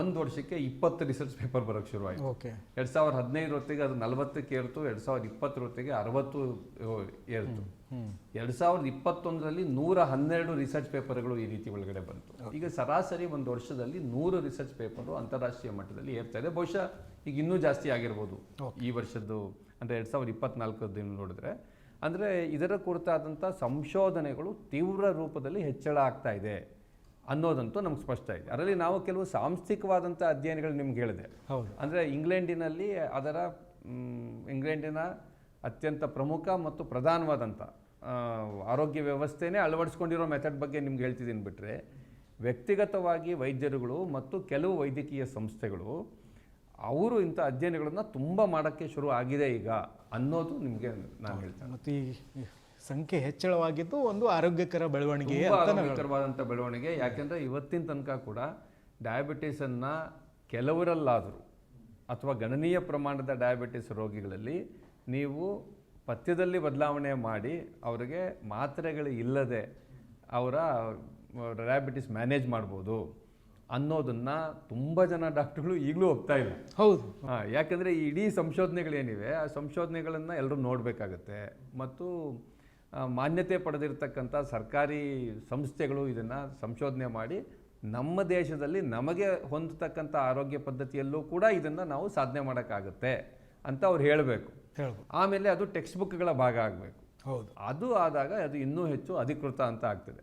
ಒಂದು ವರ್ಷಕ್ಕೆ ಇಪ್ಪತ್ತು ರಿಸರ್ಚ್ ಪೇಪರ್ ಬರೋಕ್ಕೆ ಶುರುವಾಯಿತು. ಓಕೆ. ಎರಡು ಸಾವಿರದ ಹದಿನೈದು ಹೊತ್ತಿಗೆ ಅದು ನಲವತ್ತಕ್ಕೆ ಏರ್ತು ಎರಡು ಸಾವಿರದ ಇಪ್ಪತ್ತರ ಹೊತ್ತಿಗೆ ಅರವತ್ತು ಏರ್ತು. ಎರಡ್ ಸಾವಿರದ ಇಪ್ಪತ್ತೊಂದರಲ್ಲಿ ನೂರ ಹನ್ನೆರಡು ರಿಸರ್ಚ್ ಪೇಪರ್ಗಳು ಈ ರೀತಿ ಒಳಗಡೆ ಬಂತು. ಈಗ ಸರಾಸರಿ ಒಂದು ವರ್ಷದಲ್ಲಿ ನೂರು ರಿಸರ್ಚ್ ಪೇಪರು ಅಂತಾರಾಷ್ಟ್ರೀಯ ಮಟ್ಟದಲ್ಲಿ ಏರ್ತಾ ಇದೆ. ಬಹುಶಃ ಈಗ ಇನ್ನೂ ಜಾಸ್ತಿ ಆಗಿರ್ಬೋದು ಈ ವರ್ಷದ್ದು ಅಂದರೆ ಎರಡು ಸಾವಿರದ ಇಪ್ಪತ್ನಾಲ್ಕದ್ದು ನೋಡಿದ್ರೆ. ಅಂದರೆ ಇದರ ಕುರಿತಾದಂಥ ಸಂಶೋಧನೆಗಳು ತೀವ್ರ ರೂಪದಲ್ಲಿ ಹೆಚ್ಚಳ ಆಗ್ತಾ ಇದೆ ಅನ್ನೋದಂತೂ ನಮ್ಗೆ ಸ್ಪಷ್ಟ ಇದೆ. ಅದರಲ್ಲಿ ನಾವು ಕೆಲವು ಸಾಂಸ್ಥಿಕವಾದಂಥ ಅಧ್ಯಯನಗಳು ನಿಮ್ಗೆ ಹೇಳಿದೆ. ಹೌದು. ಅಂದರೆ ಇಂಗ್ಲೆಂಡಿನಲ್ಲಿ ಅದರ ಇಂಗ್ಲೆಂಡಿನ ಅತ್ಯಂತ ಪ್ರಮುಖ ಮತ್ತು ಪ್ರಧಾನವಾದಂಥ ಆರೋಗ್ಯ ವ್ಯವಸ್ಥೆನೇ ಅಳವಡಿಸ್ಕೊಂಡಿರೋ ಮೆಥಡ್ ಬಗ್ಗೆ ನಿಮ್ಗೆ ಹೇಳ್ತಿದ್ದೀನಿ ಬಿಟ್ಟರೆ ವ್ಯಕ್ತಿಗತವಾಗಿ ವೈದ್ಯರುಗಳು ಮತ್ತು ಕೆಲವು ವೈದ್ಯಕೀಯ ಸಂಸ್ಥೆಗಳು ಅವರು ಇಂಥ ಅಧ್ಯಯನಗಳನ್ನು ತುಂಬ ಮಾಡೋಕ್ಕೆ ಶುರು ಆಗಿದೆ ಈಗ ಅನ್ನೋದು ನಿಮಗೆ ನಾನು ಹೇಳ್ತೇನೆ. ಮತ್ತು ಈ ಸಂಖ್ಯೆ ಹೆಚ್ಚಳವಾಗಿದ್ದು ಒಂದು ಆರೋಗ್ಯಕರ ಬೆಳವಣಿಗೆ ಆರೋಗ್ಯಕರವಾದಂಥ ಬೆಳವಣಿಗೆ. ಯಾಕೆಂದರೆ ಇವತ್ತಿನ ತನಕ ಕೂಡ ಡಯಾಬಿಟೀಸನ್ನು ಕೆಲವರಲ್ಲಾದರೂ ಅಥವಾ ಗಣನೀಯ ಪ್ರಮಾಣದ ಡಯಾಬಿಟಿಸ್ ರೋಗಿಗಳಲ್ಲಿ ನೀವು ಪಥ್ಯದಲ್ಲಿ ಬದಲಾವಣೆ ಮಾಡಿ ಅವರಿಗೆ ಮಾತ್ರೆಗಳು ಇಲ್ಲದೆ ಅವರ ಡಯಾಬಿಟಿಸ್ ಮ್ಯಾನೇಜ್ ಮಾಡ್ಬೋದು ಅನ್ನೋದನ್ನು ತುಂಬ ಜನ ಡಾಕ್ಟ್ರುಗಳು ಈಗಲೂ ಒಪ್ತಾ ಇಲ್ಲ. ಹೌದು. ಹಾಂ ಯಾಕೆಂದರೆ ಈ ಇಡೀ ಸಂಶೋಧನೆಗಳೇನಿವೆ ಆ ಸಂಶೋಧನೆಗಳನ್ನು ಎಲ್ಲರೂ ನೋಡಬೇಕಾಗತ್ತೆ. ಮತ್ತು ಮಾನ್ಯತೆ ಪಡೆದಿರ್ತಕ್ಕಂಥ ಸರ್ಕಾರಿ ಸಂಸ್ಥೆಗಳು ಇದನ್ನು ಸಂಶೋಧನೆ ಮಾಡಿ ನಮ್ಮ ದೇಶದಲ್ಲಿ ನಮಗೆ ಹೊಂದತಕ್ಕಂಥ ಆರೋಗ್ಯ ಪದ್ಧತಿಯಲ್ಲೂ ಕೂಡ ಇದನ್ನು ನಾವು ಸಾಧನೆ ಮಾಡೋಕ್ಕಾಗತ್ತೆ ಅಂತ ಅವ್ರು ಹೇಳಬೇಕು. ಹೇಳ್ಬೋದು. ಆಮೇಲೆ ಅದು ಟೆಕ್ಸ್ಟ್ ಬುಕ್ಗಳ ಭಾಗ ಆಗಬೇಕು. ಹೌದು. ಅದು ಆದಾಗ ಅದು ಇನ್ನೂ ಹೆಚ್ಚು ಅಧಿಕೃತ ಅಂತ ಆಗ್ತದೆ.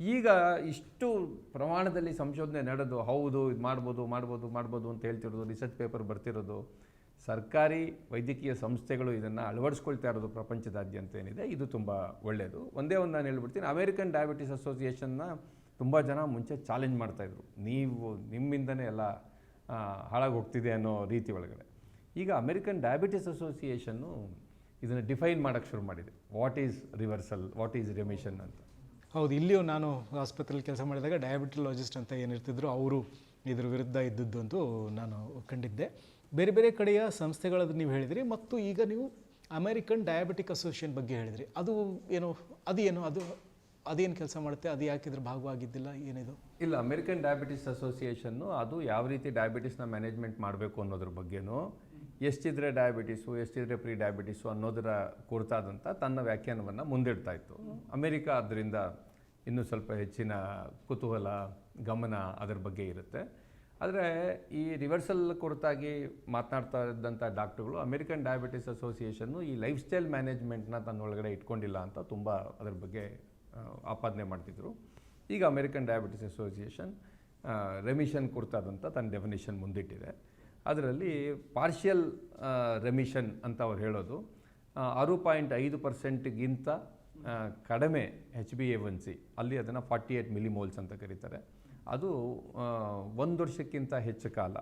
ಈಗ ಇಷ್ಟು ಪ್ರಮಾಣದಲ್ಲಿ ಸಂಶೋಧನೆ ನಡೆದು ಹೌದು ಇದು ಮಾಡ್ಬೋದು ಮಾಡ್ಬೋದು ಮಾಡ್ಬೋದು ಅಂತ ಹೇಳ್ತಿರೋದು ರಿಸರ್ಚ್ ಪೇಪರ್ ಬರ್ತಿರೋದು ಸರ್ಕಾರಿ ವೈದ್ಯಕೀಯ ಸಂಸ್ಥೆಗಳು ಇದನ್ನು ಅಳವಡಿಸ್ಕೊಳ್ತಾ ಇರೋದು ಪ್ರಪಂಚದಾದ್ಯಂತ ಏನಿದೆ ಇದು ತುಂಬ ಒಳ್ಳೆಯದು ಒಂದೇ ಒಂದು ನಾನು ಹೇಳ್ಬಿಡ್ತೀನಿ ಅಮೇರಿಕನ್ ಡಯಾಬಿಟಿಸ್ ಅಸೋಸಿಯೇಷನ್ನ ತುಂಬ ಜನ ಮುಂಚೆ ಚಾಲೆಂಜ್ ಮಾಡ್ತಾಯಿದ್ರು ನೀವು ನಿಮ್ಮಿಂದನೇ ಎಲ್ಲ ಹಾಳಾಗಿ ಹೋಗ್ತಿದೆ ಅನ್ನೋ ರೀತಿ ಒಳಗಡೆ. ಈಗ ಅಮೆರಿಕನ್ ಡಯಾಬಿಟಿಸ್ ಅಸೋಸಿಯೇಷನ್ನು ಇದನ್ನು ಡಿಫೈನ್ ಮಾಡೋಕ್ಕೆ ಶುರು ಮಾಡಿದೆ. What is reversal what is remission ಅಂತ. ಹೌದು ಇಲ್ಲಿಯೂ ನಾನು ಆಸ್ಪತ್ರೆಯಲ್ಲಿ ಕೆಲಸ ಮಾಡಿದಾಗ ಡಯಾಬಿಟಲಾಜಿಸ್ಟ್ ಅಂತ ಏನಿರ್ತಿದ್ರು ಅವರು ಇದ್ರ ವಿರುದ್ಧ ಇದ್ದದ್ದು ಅಂತೂ ನಾನು ಕಂಡಿದ್ದೆ. ಬೇರೆ ಬೇರೆ ಕಡೆಯ ಸಂಸ್ಥೆಗಳದ್ದು ನೀವು ಹೇಳಿದ್ರಿ ಮತ್ತು ಈಗ ನೀವು ಅಮೇರಿಕನ್ ಡಯಾಬಿಟಿಕ್ ಅಸೋಸಿಯೇಷನ್ ಬಗ್ಗೆ ಹೇಳಿದ್ರಿ. ಅದು ಏನು ಅದು ಏನು ಅದು ಅದೇನು ಕೆಲಸ ಮಾಡುತ್ತೆ ಅದು ಯಾಕೆ ಇದ್ರ ಭಾಗವಾಗಿದ್ದಿಲ್ಲ ಏನಿದು? ಇಲ್ಲ ಅಮೆರಿಕನ್ ಡಯಾಬಿಟಿಸ್ ಅಸೋಸಿಯೇಷನ್ನು ಅದು ಯಾವ ರೀತಿ ಡಯಾಬಿಟಿಸ್ನ ಮ್ಯಾನೇಜ್ಮೆಂಟ್ ಮಾಡಬೇಕು ಅನ್ನೋದ್ರ ಬಗ್ಗೆನೂ ಎಷ್ಟಿದ್ರೆ ಡಯಾಬಿಟಿಸು ಎಷ್ಟಿದ್ರೆ ಪ್ರೀ ಡಯಾಬಿಟಿಸು ಅನ್ನೋದರ ಕುರಿತಾದಂಥ ತನ್ನ ವ್ಯಾಖ್ಯಾನವನ್ನು ಮುಂದಿಡ್ತಾ ಇತ್ತು. ಅಮೇರಿಕ ಅದರಿಂದ ಇನ್ನೂ ಸ್ವಲ್ಪ ಹೆಚ್ಚಿನ ಕುತೂಹಲ, ಗಮನ ಅದರ ಬಗ್ಗೆ ಇರುತ್ತೆ. ಆದರೆ ಈ ರಿವರ್ಸಲ್ ಕುರಿತಾಗಿ ಮಾತನಾಡ್ತಾ ಇದ್ದಂಥ ಡಾಕ್ಟ್ರುಗಳು ಅಮೇರಿಕನ್ ಡಯಾಬಿಟಿಸ್ ಅಸೋಸಿಯೇಷನ್ನು ಈ ಲೈಫ್ ಸ್ಟೈಲ್ ಮ್ಯಾನೇಜ್ಮೆಂಟ್ನ ತನ್ನೊಳಗಡೆ ಇಟ್ಕೊಂಡಿಲ್ಲ ಅಂತ ತುಂಬ ಅದರ ಬಗ್ಗೆ ಆಪಾದನೆ ಮಾಡ್ತಿದ್ರು. ಈಗ ಅಮೇರಿಕನ್ ಡಯಾಬಿಟಿಸ್ ಅಸೋಸಿಯೇಷನ್ ರೆಮಿಷನ್ ಕುರಿತಾದಂಥ ತನ್ನ ಡೆಫಿನೇಷನ್ ಮುಂದಿಟ್ಟಿದೆ. ಅದರಲ್ಲಿ ಪಾರ್ಷಿಯಲ್ ರೆಮಿಷನ್ ಅಂತ ಅವ್ರು ಹೇಳೋದು. ಆರು ಪಾಯಿಂಟ್ ಐದು ಪರ್ಸೆಂಟ್ಗಿಂತ ಕಡಿಮೆ H B A one C ಅಲ್ಲಿ ಅದನ್ನು ಫಾರ್ಟಿ ಏಯ್ಟ್ ಮಿಲಿಮೋಲ್ಸ್ ಅಂತ ಕರೀತಾರೆ. ಅದು ಒಂದು ವರ್ಷಕ್ಕಿಂತ ಹೆಚ್ಚು ಕಾಲ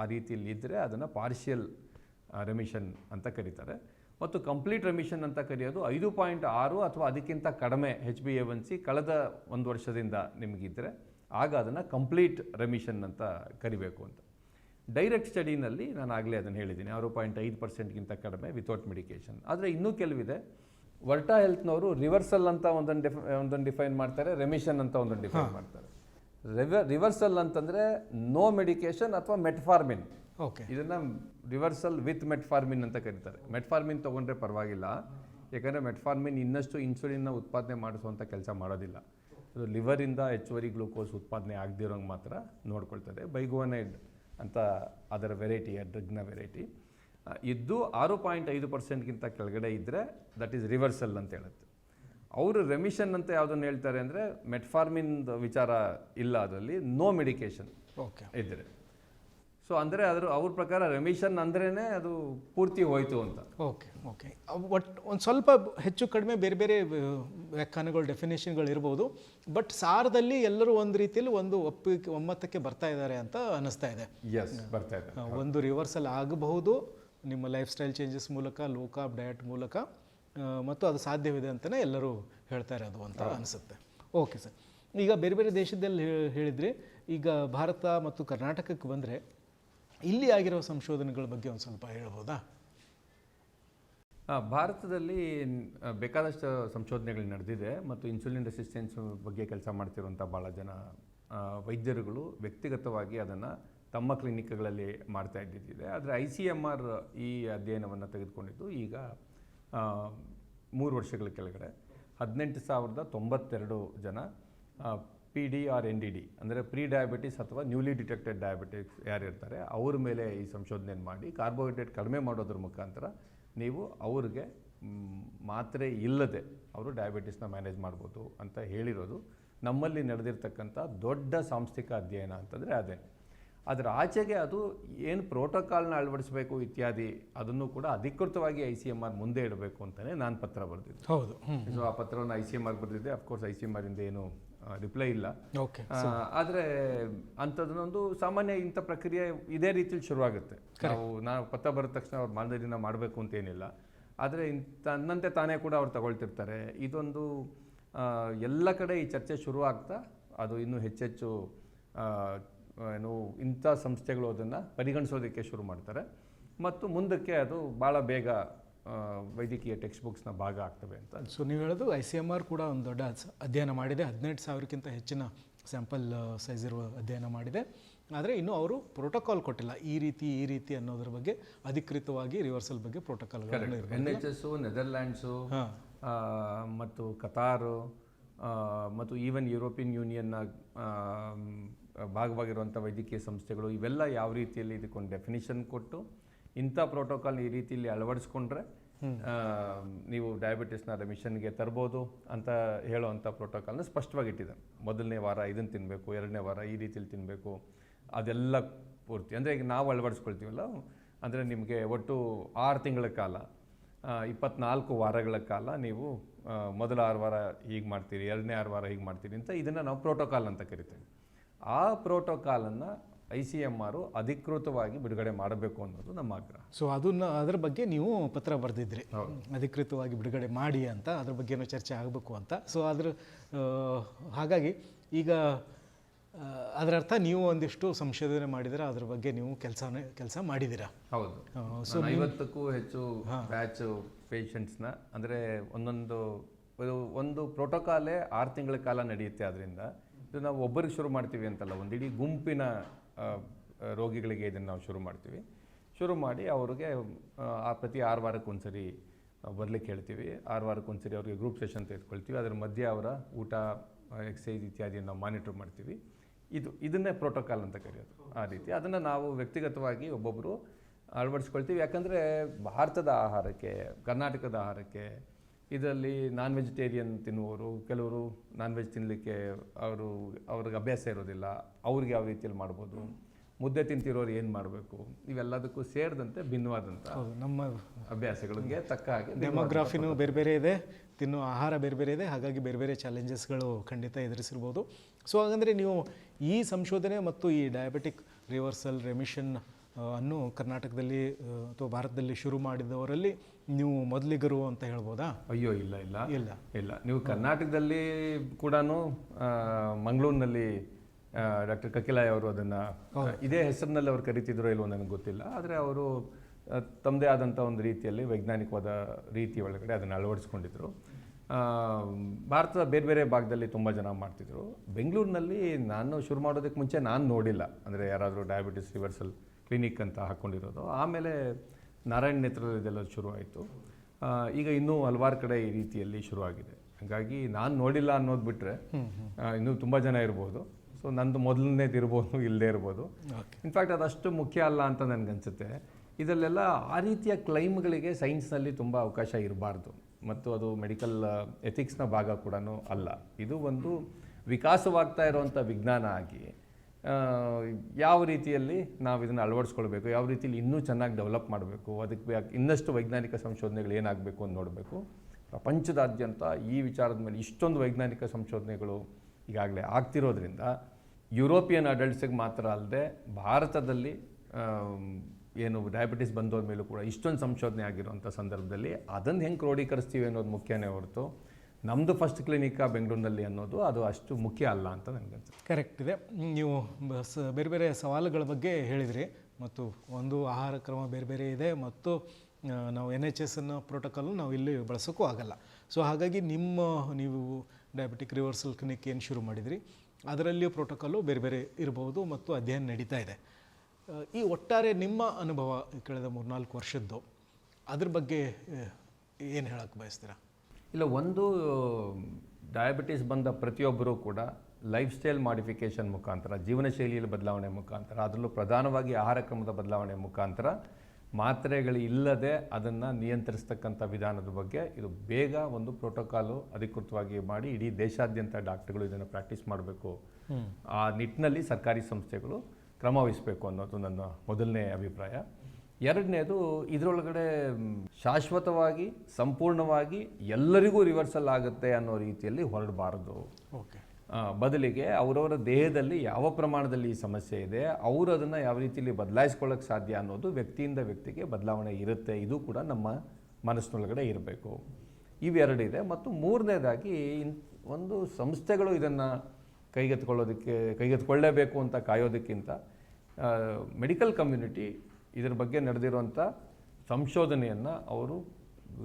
ಆ ರೀತಿಯಲ್ಲಿ ಇದ್ದರೆ ಅದನ್ನು ಪಾರ್ಷಿಯಲ್ ರೆಮಿಷನ್ ಅಂತ ಕರೀತಾರೆ. ಮತ್ತು ಕಂಪ್ಲೀಟ್ ರೆಮಿಷನ್ ಅಂತ ಕರೆಯೋದು ಐದು ಪಾಯಿಂಟ್ ಆರು ಅಥವಾ ಅದಕ್ಕಿಂತ ಕಡಿಮೆ H B A one C ಕಳೆದ ಒಂದು ವರ್ಷದಿಂದ ನಿಮಗಿದ್ದರೆ ಆಗ ಅದನ್ನು ಕಂಪ್ಲೀಟ್ ರೆಮಿಷನ್ ಅಂತ ಕರಿಬೇಕು ಅಂತ. ಡೈರೆಕ್ಟ್ ಸ್ಟಡಿನಲ್ಲಿ ನಾನು ಆಗಲೇ ಅದನ್ನು ಹೇಳಿದ್ದೀನಿ. ಆರು ಪಾಯಿಂಟ್ ಐದು ಪರ್ಸೆಂಟ್ಗಿಂತ ಕಡಿಮೆ ವಿತೌಟ್ ಮೆಡಿಕೇಷನ್ ಆದರೆ ಇನ್ನೂ ಕೆಲವಿದೆ. ವರ್ಟಾ ಹೆಲ್ತ್ನವರು ರಿವರ್ಸಲ್ ಅಂತ ಒಂದೊಂದು ಡಿಫ ಒಂದೊಂದು ಡಿಫೈನ್ ಮಾಡ್ತಾರೆ ರೆಮಿಷನ್ ಅಂತ ಒಂದೊಂದು ಡಿಫೈನ್ ಮಾಡ್ತಾರೆ. ರಿವರ್ಸಲ್ ಅಂತಂದರೆ ನೋ ಮೆಡಿಕೇಷನ್ ಅಥವಾ ಮೆಟ್ಫಾರ್ಮಿನ್ ಓಕೆ. ಇದನ್ನು ರಿವರ್ಸಲ್ ವಿತ್ ಮೆಟ್ಫಾರ್ಮಿನ್ ಅಂತ ಕರೀತಾರೆ. ಮೆಟ್ಫಾರ್ಮಿನ್ ತೊಗೊಂಡ್ರೆ ಪರವಾಗಿಲ್ಲ. ಯಾಕಂದರೆ ಮೆಟ್ಫಾರ್ಮಿನ್ ಇನ್ನಷ್ಟು ಇನ್ಸುಲಿನ್ನ ಉತ್ಪಾದನೆ ಮಾಡಿಸುವಂಥ ಕೆಲಸ ಮಾಡೋದಿಲ್ಲ. ಅದು ಲಿವರಿಂದ ಹೆಚ್ಚುವರಿ ಗ್ಲೂಕೋಸ್ ಉತ್ಪಾದನೆ ಆಗದಿರೋಂಗೆ ಮಾತ್ರ ನೋಡ್ಕೊಳ್ತದೆ. ಬೈಗೋನೈಡ್ ಅಂತ ಅದರ ವೆರೈಟಿ ಆ ಡ್ರಗ್ನ ವೆರೈಟಿ ಇದ್ದು ಆರು ಪಾಯಿಂಟ್ ಐದು ಪರ್ಸೆಂಟ್ಗಿಂತ ಕೆಳಗಡೆ ಇದ್ದರೆ ದಟ್ ಈಸ್ ರಿವರ್ಸಲ್ ಅಂತ ಹೇಳುತ್ತೆ. ಅವರು ರೆಮಿಷನ್ ಅಂತ ಯಾವುದನ್ನು ಹೇಳ್ತಾರೆ ಅಂದರೆ ಮೆಟ್ಫಾರ್ಮಿನ್ ವಿಚಾರ ಇಲ್ಲ ಅದರಲ್ಲಿ ನೋ ಮೆಡಿಕೇಷನ್ ಓಕೆ ಇದ್ದರೆ ಸೊ ಅಂದರೆ ಅದ್ರ ಅವ್ರ ಪ್ರಕಾರ ರೆಮಿಷನ್ ಅಂದ್ರೇ ಅದು ಪೂರ್ತಿ ಹೋಯ್ತು ಅಂತ. ಓಕೆ ಓಕೆ ಬಟ್ ಒಂದು ಸ್ವಲ್ಪ ಹೆಚ್ಚು ಕಡಿಮೆ ಬೇರೆ ಬೇರೆ ವ್ಯಾಖ್ಯಾನಗಳು ಡೆಫಿನೇಷನ್ಗಳು ಇರ್ಬೋದು. ಬಟ್ ಸಾರದಲ್ಲಿ ಎಲ್ಲರೂ ಒಂದು ರೀತಿಯಲ್ಲಿ ಒಂದು ಒಪ್ಪಿಗೆ ಒಮ್ಮತಕ್ಕೆ ಬರ್ತಾ ಇದ್ದಾರೆ ಅಂತ ಅನಿಸ್ತಾ ಇದೆ. ಎಸ್ ಬರ್ತಾ ಇದೆ. ಒಂದು ರಿವರ್ಸಲ್ ಆಗಬಹುದು. ನಿಮ್ಮ ಲೈಫ್ ಸ್ಟೈಲ್ ಚೇಂಜಸ್ ಮೂಲಕ ಲೋಕಾಪ್ ಡಯಟ್ ಮೂಲಕ ಮತ್ತು ಅದು ಸಾಧ್ಯವಿದೆ ಅಂತಲೇ ಎಲ್ಲರೂ ಹೇಳ್ತಾ ಇರೋದು ಅಂತ ಅನಿಸುತ್ತೆ. ಓಕೆ ಸರ್ ಈಗ ಬೇರೆ ಬೇರೆ ದೇಶದಲ್ಲಿ ಹೇಳಿದ್ರಿ ಈಗ ಭಾರತ ಮತ್ತು ಕರ್ನಾಟಕಕ್ಕೆ ಬಂದರೆ ಇಲ್ಲಿ ಆಗಿರೋ ಸಂಶೋಧನೆಗಳ ಬಗ್ಗೆ ಒಂದು ಸ್ವಲ್ಪ ಹೇಳ್ಬೋದಾ? ಭಾರತದಲ್ಲಿ ಬೇಕಾದಷ್ಟು ಸಂಶೋಧನೆಗಳು ನಡೆದಿದೆ ಮತ್ತು ಇನ್ಸುಲಿನ್ ರೆಸಿಸ್ಟೆನ್ಸ್ ಬಗ್ಗೆ ಕೆಲಸ ಮಾಡ್ತಿರುವಂಥ ಭಾಳ ಜನ ವೈದ್ಯರುಗಳು ವ್ಯಕ್ತಿಗತವಾಗಿ ಅದನ್ನು ತಮ್ಮ ಕ್ಲಿನಿಕ್ಗಳಲ್ಲಿ ಮಾಡ್ತಾ ಇದ್ದಿದ್ದಿದೆ. ಆದರೆ ಐ ಸಿ ಎಂ ಆರ್ ಈ ಅಧ್ಯಯನವನ್ನು ತೆಗೆದುಕೊಂಡಿದ್ದು ಈಗ ಮೂರು ವರ್ಷಗಳ ಕೆಳಗಡೆ. ಹದಿನೆಂಟು ಸಾವಿರದ ತೊಂಬತ್ತೆರಡು ಜನ P D R N D D ಅಂದರೆ ಪ್ರೀ ಡಯಾಬಿಟಿಸ್ ಅಥವಾ ನ್ಯೂಲಿ ಡಿಟೆಕ್ಟೆಡ್ ಡಯಾಬಿಟಿಸ್ ಯಾರಿರ್ತಾರೆ ಅವ್ರ ಮೇಲೆ ಈ ಸಂಶೋಧನೆ ಮಾಡಿ ಕಾರ್ಬೋಹೈಡ್ರೇಟ್ ಕಡಿಮೆ ಮಾಡೋದ್ರ ಮುಖಾಂತರ ನೀವು ಅವ್ರಿಗೆ ಮಾತ್ರೆ ಇಲ್ಲದೆ ಅವರು ಡಯಾಬಿಟಿಸ್ನ ಮ್ಯಾನೇಜ್ ಮಾಡ್ಬೋದು ಅಂತ ಹೇಳಿರೋದು. ನಮ್ಮಲ್ಲಿ ನಡೆದಿರ್ತಕ್ಕಂಥ ದೊಡ್ಡ ಸಾಂಸ್ಥಿಕ ಅಧ್ಯಯನ ಅಂತಂದರೆ ಅದೇ. ಅದರ ಆಚೆಗೆ ಅದು ಏನು ಪ್ರೋಟೋಕಾಲ್ನ ಅಳವಡಿಸಬೇಕು ಇತ್ಯಾದಿ ಅದನ್ನು ಕೂಡ ಅಧಿಕೃತವಾಗಿ ಐ ಸಿ ಎಂ ಆರ್ ಮುಂದೆ ಇಡಬೇಕು ಅಂತಲೇ ನಾನು ಪತ್ರ ಬರೆದಿದ್ದೆ. ಹೌದು. ಸೊ ಆ ಪತ್ರವನ್ನು I C M R ಬರೆದಿದ್ದೆ. Of course I C M ಆರಿಂದ ಏನು ರಿಪ್ಲೈ ಇಲ್ಲ. ಓಕೆ ಆದರೆ ಅಂಥದ್ದನ್ನೊಂದು ಸಾಮಾನ್ಯ ಇಂಥ ಪ್ರಕ್ರಿಯೆ ಇದೇ ರೀತಿಲಿ ಶುರುವಾಗುತ್ತೆ. ನಾವು ನಾವು ಪತ್ರ ಬರೆದ ತಕ್ಷಣ ಅವ್ರು ಮಾನದರಿನ ಮಾಡಬೇಕು ಅಂತ ಏನಿಲ್ಲ. ಆದರೆ ತನ್ನಂತೆ ತಾನೇ ಕೂಡ ಅವ್ರು ತಗೊಳ್ತಿರ್ತಾರೆ. ಇದೊಂದು ಎಲ್ಲ ಕಡೆ ಈ ಚರ್ಚೆ ಶುರು ಆಗ್ತಾ ಅದು ಇನ್ನೂ ಹೆಚ್ಚೆಚ್ಚು ಏನು ಇಂಥ ಸಂಸ್ಥೆಗಳು ಅದನ್ನು ಪರಿಗಣಿಸೋದಕ್ಕೆ ಶುರು ಮಾಡ್ತಾರೆ. ಮತ್ತು ಮುಂದಕ್ಕೆ ಅದು ಭಾಳ ಬೇಗ ವೈದ್ಯಕೀಯ ಟೆಕ್ಸ್ಟ್ ಬುಕ್ಸ್ನ ಭಾಗ ಆಗ್ತವೆ ಅಂತ. ಸೊ ನೀವು ಹೇಳೋದು ಐ ಸಿ ಎಂ ಆರ್ ಕೂಡ ಒಂದು ದೊಡ್ಡ ಅಧ್ಯಯನ ಮಾಡಿದೆ. ಹದಿನೆಂಟು ಸಾವಿರಕ್ಕಿಂತ ಹೆಚ್ಚಿನ ಸ್ಯಾಂಪಲ್ ಸೈಜ್ ಇರುವ ಅಧ್ಯಯನ ಮಾಡಿದೆ. ಆದರೆ ಇನ್ನೂ ಅವರು ಪ್ರೋಟೋಕಾಲ್ ಕೊಟ್ಟಿಲ್ಲ. ಈ ರೀತಿ ಈ ರೀತಿ ಅನ್ನೋದ್ರ ಬಗ್ಗೆ ಅಧಿಕೃತವಾಗಿ ರಿವರ್ಸಲ್ ಬಗ್ಗೆ protocol N H S Netherlands ಹಾಂ. ಮತ್ತು ಕತಾರು ಮತ್ತು ಈವನ್ ಯುರೋಪಿಯನ್ ಯೂನಿಯನ್ನ ಭಾಗವಾಗಿರುವಂಥ ವೈದ್ಯಕೀಯ ಸಂಸ್ಥೆಗಳು ಇವೆಲ್ಲ ಯಾವ ರೀತಿಯಲ್ಲಿ ಇದಕ್ಕೊಂದು ಡೆಫಿನಿಷನ್ ಕೊಟ್ಟು ಇಂಥ ಪ್ರೋಟೋಕಾಲ್ ಈ ರೀತಿಯಲ್ಲಿ ಅಳವಡಿಸ್ಕೊಂಡ್ರೆ ನೀವು ಡಯಾಬಿಟಿಸ್ನ ರೆಮಿಷನ್ಗೆ ತರ್ಬೋದು ಅಂತ ಹೇಳುವಂಥ ಪ್ರೋಟೋಕಾಲ್ನ ಸ್ಪಷ್ಟವಾಗಿ ಇಟ್ಟಿದ್ದಾರೆ ಮೊದಲನೇ ವಾರ ಇದನ್ನು ತಿನ್ನಬೇಕು ಎರಡನೇ ವಾರ ಈ ರೀತಿಯಲ್ಲಿ ತಿನ್ನಬೇಕು ಅದೆಲ್ಲ ಪೂರ್ತಿ. ಅಂದರೆ ಈಗ ನಾವು ಅಳವಡಿಸ್ಕೊಳ್ತೀವಲ್ಲ ಅಂದರೆ ನಿಮಗೆ ಒಟ್ಟು ಆರು ತಿಂಗಳ ಕಾಲ ಇಪ್ಪತ್ನಾಲ್ಕು ವಾರಗಳ ಕಾಲ ನೀವು ಮೊದಲ ಆರು ವಾರ ಹೀಗೆ ಮಾಡ್ತೀರಿ ಎರಡನೇ ಆರು ವಾರ ಹೀಗೆ ಮಾಡ್ತೀರಿ ಅಂತ ಇದನ್ನು ನಾವು ಪ್ರೋಟೋಕಾಲ್ ಅಂತ ಕರಿತೀವಿ. ಆ ಪ್ರೋಟೋಕಾಲನ್ನು ಐ ಸಿ ಎಂ ಆರು ಅಧಿಕೃತವಾಗಿ ಬಿಡುಗಡೆ ಮಾಡಬೇಕು ಅನ್ನೋದು ನಮ್ಮ ಆಗ್ರಹ. ಸೊ ಅದನ್ನ ಅದ್ರ ಬಗ್ಗೆ ನೀವು ಪತ್ರ ಬರೆದಿದ್ರಿ. ಅಧಿಕೃತವಾಗಿ ಬಿಡುಗಡೆ ಮಾಡಿ ಅಂತ ಅದ್ರ ಬಗ್ಗೆನೂ ಚರ್ಚೆ ಆಗಬೇಕು ಅಂತ. ಸೊ ಅದ್ರ ಹಾಗಾಗಿ ಈಗ ಅದರ ಅರ್ಥ ನೀವು ಒಂದಿಷ್ಟು ಸಂಶೋಧನೆ ಮಾಡಿದರೆ ಅದ್ರ ಬಗ್ಗೆ ನೀವು ಕೆಲಸ ಕೆಲಸ ಮಾಡಿದ್ದೀರಾ? ಹೌದು. ಸೊ ಐವತ್ತಕ್ಕೂ ಹೆಚ್ಚು ಬ್ಯಾಚ್ ಪೇಷಂಟ್ಸ್ನ ಅಂದರೆ ಒಂದೊಂದು ಒಂದು ಪ್ರೋಟೋಕಾಲೇ ಆರು ತಿಂಗಳ ಕಾಲ ನಡೆಯುತ್ತೆ. ಅದರಿಂದ ಇದು ನಾವು ಒಬ್ಬರಿಗೆ ಶುರು ಮಾಡ್ತೀವಿ ಅಂತಲ್ಲ ಒಂದು ಇಡೀ ಗುಂಪಿನ ರೋಗಿಗಳಿಗೆ ಇದನ್ನು ನಾವು ಶುರು ಮಾಡ್ತೀವಿ. ಶುರು ಮಾಡಿ ಅವರಿಗೆ ಆ, ಪ್ರತಿ ಆರು ವಾರಕ್ಕೆ ಒಂದ್ಸರಿ ಬರಲಿಕ್ಕೆ ಹೇಳ್ತೀವಿ. ಆರು ವಾರಕ್ಕೆ ಒಂದ್ಸರಿ ಅವ್ರಿಗೆ ಗ್ರೂಪ್ ಸೆಷನ್ ತೆಗೆದುಕೊಳ್ತೀವಿ. ಅದರ ಮಧ್ಯೆ ಅವರ ಊಟ ಎಕ್ಸೈಸ್ ಇತ್ಯಾದಿಯನ್ನು ನಾವು ಮಾನಿಟರ್ ಮಾಡ್ತೀವಿ. ಇದು ಇದನ್ನೇ ಪ್ರೋಟೋಕಾಲ್ ಅಂತ ಕರೆಯೋದು. ಆ ರೀತಿ. ಅದನ್ನು ನಾವು ವ್ಯಕ್ತಿಗತವಾಗಿ ಒಬ್ಬೊಬ್ಬರು ಅಳವಡಿಸ್ಕೊಳ್ತೀವಿ. ಯಾಕಂದರೆ ಭಾರತದ ಆಹಾರಕ್ಕೆ ಕರ್ನಾಟಕದ ಆಹಾರಕ್ಕೆ ಇದರಲ್ಲಿ ನಾನ್ ವೆಜಿಟೇರಿಯನ್ ತಿನ್ನುವವರು ಕೆಲವರು ನಾನ್ ವೆಜ್ ತಿನ್ನಲಿಕ್ಕೆ ಅವರು ಅವ್ರಿಗೆ ಅಭ್ಯಾಸ ಇರೋದಿಲ್ಲ ಅವ್ರಿಗೆ ಯಾವ ರೀತಿಯಲ್ಲಿ ಮಾಡ್ಬೋದು? ಮುದ್ದೆ ತಿಂತಿರೋರು ಏನು ಮಾಡಬೇಕು? ಇವೆಲ್ಲದಕ್ಕೂ ಸೇರಿದಂತೆ ಭಿನ್ನವಾದಂಥ ನಮ್ಮ ಅಭ್ಯಾಸಗಳಿಗೆ ತಕ್ಕ ಹಾಗೆ ಡೆಮೋಗ್ರಾಫಿನೂ ಬೇರೆ ಬೇರೆ ಇದೆ ತಿನ್ನುವ ಆಹಾರ ಬೇರೆ ಬೇರೆ ಇದೆ ಹಾಗಾಗಿ ಬೇರೆ ಬೇರೆ ಚಾಲೆಂಜಸ್ಗಳು ಖಂಡಿತ ಎದುರಿಸಿರ್ಬೋದು. ಸೊ ಹಾಗಂದರೆ ನೀವು ಈ ಸಂಶೋಧನೆ ಮತ್ತು ಈ ಡಯಾಬಿಟಿಕ್ ರಿವರ್ಸಲ್ ರೆಮಿಷನ್ ಅನ್ನು ಕರ್ನಾಟಕದಲ್ಲಿ ಅಥವಾ ಭಾರತದಲ್ಲಿ ಶುರು ಮಾಡಿದವರಲ್ಲಿ ನೀವು ಮೊದಲಿಗರು ಅಂತ ಹೇಳ್ಬೋದಾ? ಅಯ್ಯೋ ಇಲ್ಲ ಇಲ್ಲ. ಇಲ್ಲ. ಇಲ್ಲ. ನೀವು ಕರ್ನಾಟಕದಲ್ಲಿ ಕೂಡ ಮಂಗಳೂರಿನಲ್ಲಿ ಡಾಕ್ಟರ್ ಕಕಿಲಾಯ್ ಅವರು ಅದನ್ನು ಇದೇ ಹೆಸರಿನಲ್ಲಿ ಅವರು ಕರಿತಿದ್ರು ಇಲ್ವೋ ನನಗೆ ಗೊತ್ತಿಲ್ಲ. ಆದರೆ ಅವರು ತಮ್ಮದೇ ಆದಂಥ ಒಂದು ರೀತಿಯಲ್ಲಿ ವೈಜ್ಞಾನಿಕವಾದ ರೀತಿ ಒಳಗಡೆ ಅದನ್ನು ಅಳವಡಿಸ್ಕೊಂಡಿದ್ರು. ಭಾರತದ ಬೇರೆ ಬೇರೆ ಭಾಗದಲ್ಲಿ ತುಂಬ ಜನ ಮಾಡ್ತಿದ್ರು. ಬೆಂಗಳೂರಿನಲ್ಲಿ ನಾನು ಶುರು ಮಾಡೋದಕ್ಕೆ ಮುಂಚೆ ನಾನು ನೋಡಿಲ್ಲ. ಅಂದರೆ ಯಾರಾದರೂ ಡಯಾಬಿಟಿಸ್ ರಿವರ್ಸಲ್ ಕ್ಲಿನಿಕ್ ಅಂತ ಹಾಕ್ಕೊಂಡಿರೋದು ಆಮೇಲೆ ನಾರಾಯಣ ನೇತ್ರದೆಲ್ಲ ಶುರು ಆಯಿತು ಈಗ ಇನ್ನೂ ಹಲವಾರು ಕಡೆ ಈ ರೀತಿಯಲ್ಲಿ ಶುರುವಾಗಿದೆ. ಹಾಗಾಗಿ ನಾನು ನೋಡಿಲ್ಲ ಅನ್ನೋದು ಬಿಟ್ಟರೆ ಇನ್ನೂ ತುಂಬ ಜನ ಇರ್ಬೋದು. ಸೊ ನಂದು ಮೊದಲನೇದು ಇರ್ಬೋದು ಇಲ್ಲದೇ ಇರ್ಬೋದು. ಇನ್ಫ್ಯಾಕ್ಟ್ ಅದಷ್ಟು ಮುಖ್ಯ ಅಲ್ಲ ಅಂತ ನನಗನ್ಸುತ್ತೆ. ಇದರಲ್ಲೆಲ್ಲ ಆ ರೀತಿಯ ಕ್ಲೈಮ್ಗಳಿಗೆ ಸೈನ್ಸ್ನಲ್ಲಿ ತುಂಬ ಅವಕಾಶ ಇರಬಾರ್ದು. ಮತ್ತು ಅದು ಮೆಡಿಕಲ್ ಎಥಿಕ್ಸ್ನ ಭಾಗ ಕೂಡ ಅಲ್ಲ. ಇದು ಒಂದು ವಿಕಾಸವಾಗ್ತಾ ಇರುವಂಥ ವಿಜ್ಞಾನ ಆಗಿ ಯಾವ ರೀತಿಯಲ್ಲಿ ನಾವು ಇದನ್ನು ಅಳವಡಿಸ್ಕೊಳ್ಬೇಕು, ಯಾವ ರೀತಿಯಲ್ಲಿ ಇನ್ನೂ ಚೆನ್ನಾಗಿ ಡೆವಲಪ್ ಮಾಡಬೇಕು, ಅದಕ್ಕೆ ಇನ್ನಷ್ಟು ವೈಜ್ಞಾನಿಕ ಸಂಶೋಧನೆಗಳು ಏನಾಗಬೇಕು ಅಂತ ನೋಡಬೇಕು. ಪ್ರಪಂಚದಾದ್ಯಂತ ಈ ವಿಚಾರದ ಮೇಲೆ ಇಷ್ಟೊಂದು ವೈಜ್ಞಾನಿಕ ಸಂಶೋಧನೆಗಳು ಈಗಾಗಲೇ ಆಗ್ತಿರೋದ್ರಿಂದ ಯುರೋಪಿಯನ್ ಅಡಲ್ಟ್ಸಿಗೆ ಮಾತ್ರ ಅಲ್ಲದೆ ಭಾರತದಲ್ಲಿ ಏನು ಡಯಾಬಿಟಿಸ್ ಬಂದೋದ ಮೇಲೂ ಕೂಡ ಇಷ್ಟೊಂದು ಸಂಶೋಧನೆ ಆಗಿರುವಂಥ ಸಂದರ್ಭದಲ್ಲಿ ಅದನ್ನು ಹೆಂಗೆ ಕ್ರೋಢೀಕರಿಸ್ತೀವಿ ಅನ್ನೋದು ಮುಖ್ಯನೇ ಹೊರತು ನಮ್ಮದು ಫಸ್ಟ್ ಕ್ಲಿನಿಕ್ಕಾ ಬೆಂಗಳೂರಿನಲ್ಲಿ ಅನ್ನೋದು ಅದು ಅಷ್ಟು ಮುಖ್ಯ ಅಲ್ಲ ಅಂತ ನನಗನ್ಸುತ್ತೆ ಕರೆಕ್ಟ್ ಇದೆ. ನೀವು ಸ ಬೇರೆ ಬೇರೆ ಸವಾಲುಗಳ ಬಗ್ಗೆ ಹೇಳಿದ್ರಿ. ಮತ್ತು ಒಂದು ಆಹಾರ ಕ್ರಮ ಬೇರೆ ಬೇರೆ ಇದೆ. ಮತ್ತು ನಾವು ಎನ್ ಎಚ್ ಎಸ್ ಅನ್ನೋ ಪ್ರೋಟೋಕಾಲ್ ನಾವು ಇಲ್ಲಿ ಬಳಸೋಕ್ಕೂ ಆಗಲ್ಲ. ಸೊ ಹಾಗಾಗಿ ನಿಮ್ಮ, ನೀವು ಡಯಾಬಿಟಿಕ್ ರಿವರ್ಸಲ್ ಕ್ಲಿನಿಕ್ ಏನು ಶುರು ಮಾಡಿದ್ರಿ? ಅದರಲ್ಲಿಯೂ ಪ್ರೋಟೋಕಾಲು ಬೇರೆ ಬೇರೆ ಇರಬಹುದು ಮತ್ತು ಅಧ್ಯಯನ ನಡೀತಾ ಇದೆ. ಈ ಒಟ್ಟಾರೆ ನಿಮ್ಮ ಅನುಭವ ಕಳೆದ ಮೂರ್ನಾಲ್ಕು ವರ್ಷದ್ದು, ಅದ್ರ ಬಗ್ಗೆ ಏನು ಹೇಳಕ್ಕೆ ಬಯಸ್ತೀರಾ? ಇಲ್ಲ ಒಂದು ಡಯಾಬಿಟಿಸ್ ಬಂದ ಪ್ರತಿಯೊಬ್ಬರೂ ಕೂಡ ಲೈಫ್ ಸ್ಟೈಲ್ ಮಾಡಿಫಿಕೇಶನ್ ಮುಖಾಂತರ ಜೀವನ ಶೈಲಿಯಲ್ಲಿ ಬದಲಾವಣೆ ಮುಖಾಂತರ ಅದರಲ್ಲೂ ಪ್ರಧಾನವಾಗಿ ಆಹಾರ ಕ್ರಮದ ಬದಲಾವಣೆ ಮುಖಾಂತರ ಮಾತ್ರೆಗಳು ಇಲ್ಲದೆ ಅದನ್ನು ನಿಯಂತ್ರಿಸ್ತಕ್ಕಂಥ ವಿಧಾನದ ಬಗ್ಗೆ ಇದು ಬೇಗ ಒಂದು ಪ್ರೋಟೋಕಾಲು ಅಧಿಕೃತವಾಗಿ ಮಾಡಿ ಇಡೀ ದೇಶಾದ್ಯಂತ ಡಾಕ್ಟರ್ಗಳು ಇದನ್ನು ಪ್ರಾಕ್ಟೀಸ್ ಮಾಡಬೇಕು. ಆ ನಿಟ್ಟಿನಲ್ಲಿ ಸರ್ಕಾರಿ ಸಂಸ್ಥೆಗಳು ಕ್ರಮ ವಹಿಸಬೇಕು ಅನ್ನೋದು ನನ್ನ ಮೊದಲನೇ ಅಭಿಪ್ರಾಯ. ಎರಡನೇದು ಇದರೊಳಗಡೆ ಶಾಶ್ವತವಾಗಿ ಸಂಪೂರ್ಣವಾಗಿ ಎಲ್ಲರಿಗೂ ರಿವರ್ಸಲ್ ಆಗುತ್ತೆ ಅನ್ನೋ ರೀತಿಯಲ್ಲಿ ಹೊರಡಬಾರದು. ಓಕೆ. ಬದಲಿಗೆ ಅವರವರ ದೇಹದಲ್ಲಿ ಯಾವ ಪ್ರಮಾಣದಲ್ಲಿ ಈ ಸಮಸ್ಯೆ ಇದೆ ಅವರು ಅದನ್ನು ಯಾವ ರೀತಿಯಲ್ಲಿ ಬದಲಾಯಿಸ್ಕೊಳ್ಳೋಕೆ ಸಾಧ್ಯ ಅನ್ನೋದು ವ್ಯಕ್ತಿಯಿಂದ ವ್ಯಕ್ತಿಗೆ ಬದಲಾವಣೆ ಇರುತ್ತೆ. ಇದು ಕೂಡ ನಮ್ಮ ಮನಸ್ಸಿನೊಳಗಡೆ ಇರಬೇಕು. ಇವೆರಡಿದೆ. ಮತ್ತು ಮೂರನೇದಾಗಿ ಇನ್- ಒಂದು ಸಂಸ್ಥೆಗಳು ಇದನ್ನು ಕೈಗೆತ್ಕೊಳ್ಳೋದಕ್ಕೆ ಕೈಗೆತ್ಕೊಳ್ಳೇಬೇಕು ಅಂತ ಕಾಯೋದಕ್ಕಿಂತ ಮೆಡಿಕಲ್ ಕಮ್ಯುನಿಟಿ ಇದರ ಬಗ್ಗೆ ನಡೆದಿರುವಂಥ ಸಂಶೋಧನೆಯನ್ನು ಅವರು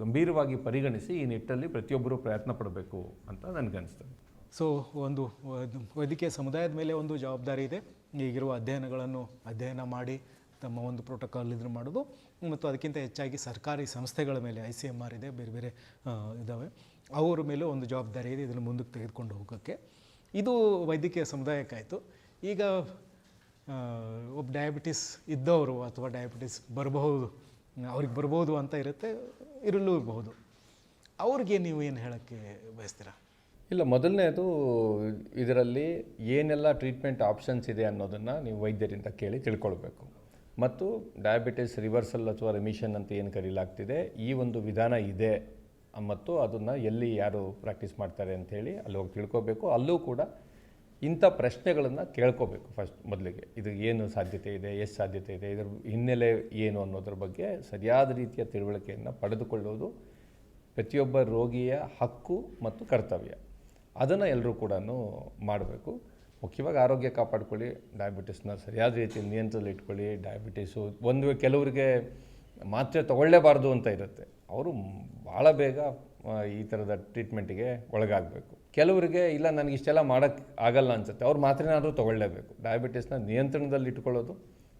ಗಂಭೀರವಾಗಿ ಪರಿಗಣಿಸಿ ಈ ನಿಟ್ಟಲ್ಲಿ ಪ್ರತಿಯೊಬ್ಬರೂ ಪ್ರಯತ್ನ ಪಡಬೇಕು ಅಂತ ನನಗನ್ನಿಸ್ತದೆ ಸೊ ಒಂದು ವೈದ್ಯಕೀಯ ಸಮುದಾಯದ ಮೇಲೆ ಒಂದು ಜವಾಬ್ದಾರಿ ಇದೆ. ಈಗಿರುವ ಅಧ್ಯಯನಗಳನ್ನು ಅಧ್ಯಯನ ಮಾಡಿ ತಮ್ಮ ಒಂದು ಪ್ರೋಟೋಕಾಲ್ ಇದನ್ನು ಮಾಡೋದು ಮತ್ತು ಅದಕ್ಕಿಂತ ಹೆಚ್ಚಾಗಿ ಸರ್ಕಾರಿ ಸಂಸ್ಥೆಗಳ ಮೇಲೆ ಐ ಸಿ ಎಂ ಆರ್ ಇದೆ, ಬೇರೆ ಬೇರೆ ಇದ್ದಾವೆ ಅವರ ಮೇಲೂ ಒಂದು ಜವಾಬ್ದಾರಿ ಇದೆ ಇದನ್ನು ಮುಂದಕ್ಕೆ ತೆಗೆದುಕೊಂಡು ಹೋಗೋಕ್ಕೆ. ಇದು ವೈದ್ಯಕೀಯ ಸಮುದಾಯಕ್ಕಾಯಿತು. ಈಗ ಒಬ್ಬ ಡಯಾಬಿಟಿಸ್ ಇದ್ದವರು ಅಥವಾ ಡಯಾಬಿಟಿಸ್ ಬರಬಹುದು, ಅವ್ರಿಗೆ ಬರ್ಬೋದು ಅಂತ ಇರುತ್ತೆ ಇರಲ್ಲೂ ಇರಬಹುದು. ಅವ್ರಿಗೆ ನೀವು ಏನು ಹೇಳೋಕ್ಕೆ ಬಯಸ್ತೀರಾ? ಇಲ್ಲ, ಮೊದಲನೇದು ಇದರಲ್ಲಿ ಏನೆಲ್ಲ ಟ್ರೀಟ್ಮೆಂಟ್ ಆಪ್ಷನ್ಸ್ ಇದೆ ಅನ್ನೋದನ್ನು ನೀವು ವೈದ್ಯರಿಂದ ಕೇಳಿ ತಿಳ್ಕೊಳ್ಬೇಕು. ಮತ್ತು ಡಯಾಬಿಟಿಸ್ ರಿವರ್ಸಲ್ ಅಥವಾ ರೆಮಿಷನ್ ಅಂತ ಏನು ಕರೀಲಾಗ್ತಿದೆ, ಈ ಒಂದು ವಿಧಾನ ಇದೆ. ಮತ್ತು ಅದನ್ನು ಎಲ್ಲಿ ಯಾರು ಪ್ರಾಕ್ಟೀಸ್ ಮಾಡ್ತಾರೆ ಅಂಥೇಳಿ ಅಲ್ಲಿ ಹೋಗಿ ತಿಳ್ಕೊಬೇಕು. ಅಲ್ಲೂ ಕೂಡ ಇಂಥ ಪ್ರಶ್ನೆಗಳನ್ನು ಕೇಳ್ಕೋಬೇಕು ಫಸ್ಟ್ ಮೊದಲಿಗೆ. ಇದು ಏನು ಸಾಧ್ಯತೆ ಇದೆ, ಎಷ್ಟು ಸಾಧ್ಯತೆ ಇದೆ, ಇದ್ರ ಹಿನ್ನೆಲೆ ಏನು ಅನ್ನೋದ್ರ ಬಗ್ಗೆ ಸರಿಯಾದ ರೀತಿಯ ತಿಳುವಳಿಕೆಯನ್ನು ಪಡೆದುಕೊಳ್ಳೋದು ಪ್ರತಿಯೊಬ್ಬ ರೋಗಿಯ ಹಕ್ಕು ಮತ್ತು ಕರ್ತವ್ಯ. ಅದನ್ನು ಎಲ್ಲರೂ ಕೂಡ ಮಾಡಬೇಕು. ಮುಖ್ಯವಾಗಿ ಆರೋಗ್ಯ ಕಾಪಾಡ್ಕೊಳ್ಳಿ ಡಯಾಬಿಟಿಸ್ನ ಸರಿಯಾದ ರೀತಿಯಲ್ಲಿ ನಿಯಂತ್ರಣದಲ್ಲಿ ಇಟ್ಕೊಳ್ಳಿ. ಡಯಾಬಿಟಿಸು ಒಂದು ಕೆಲವರಿಗೆ ಮಾತ್ರೆ ತಗೊಳ್ಳೇಬಾರ್ದು ಅಂತ ಇರುತ್ತೆ. ಅವರು ಭಾಳ ಬೇಗ ಈ ಥರದ ಟ್ರೀಟ್ಮೆಂಟಿಗೆ ಒಳಗಾಗಬೇಕು. ಕೆಲವರಿಗೆ ಇಲ್ಲ, ನನಗೆ ಇಷ್ಟೆಲ್ಲ ಮಾಡೋಕ್ಕೆ ಆಗಲ್ಲ ಅನ್ಸುತ್ತೆ. ಅವ್ರು ಮಾತ್ರೆನಾದರೂ ತೊಗೊಳ್ಳೇಬೇಕು. ಡಯಾಬಿಟಿಸ್ನ ನಿಯಂತ್ರಣದಲ್ಲಿ ಇಟ್ಕೊಳ್ಳೋದು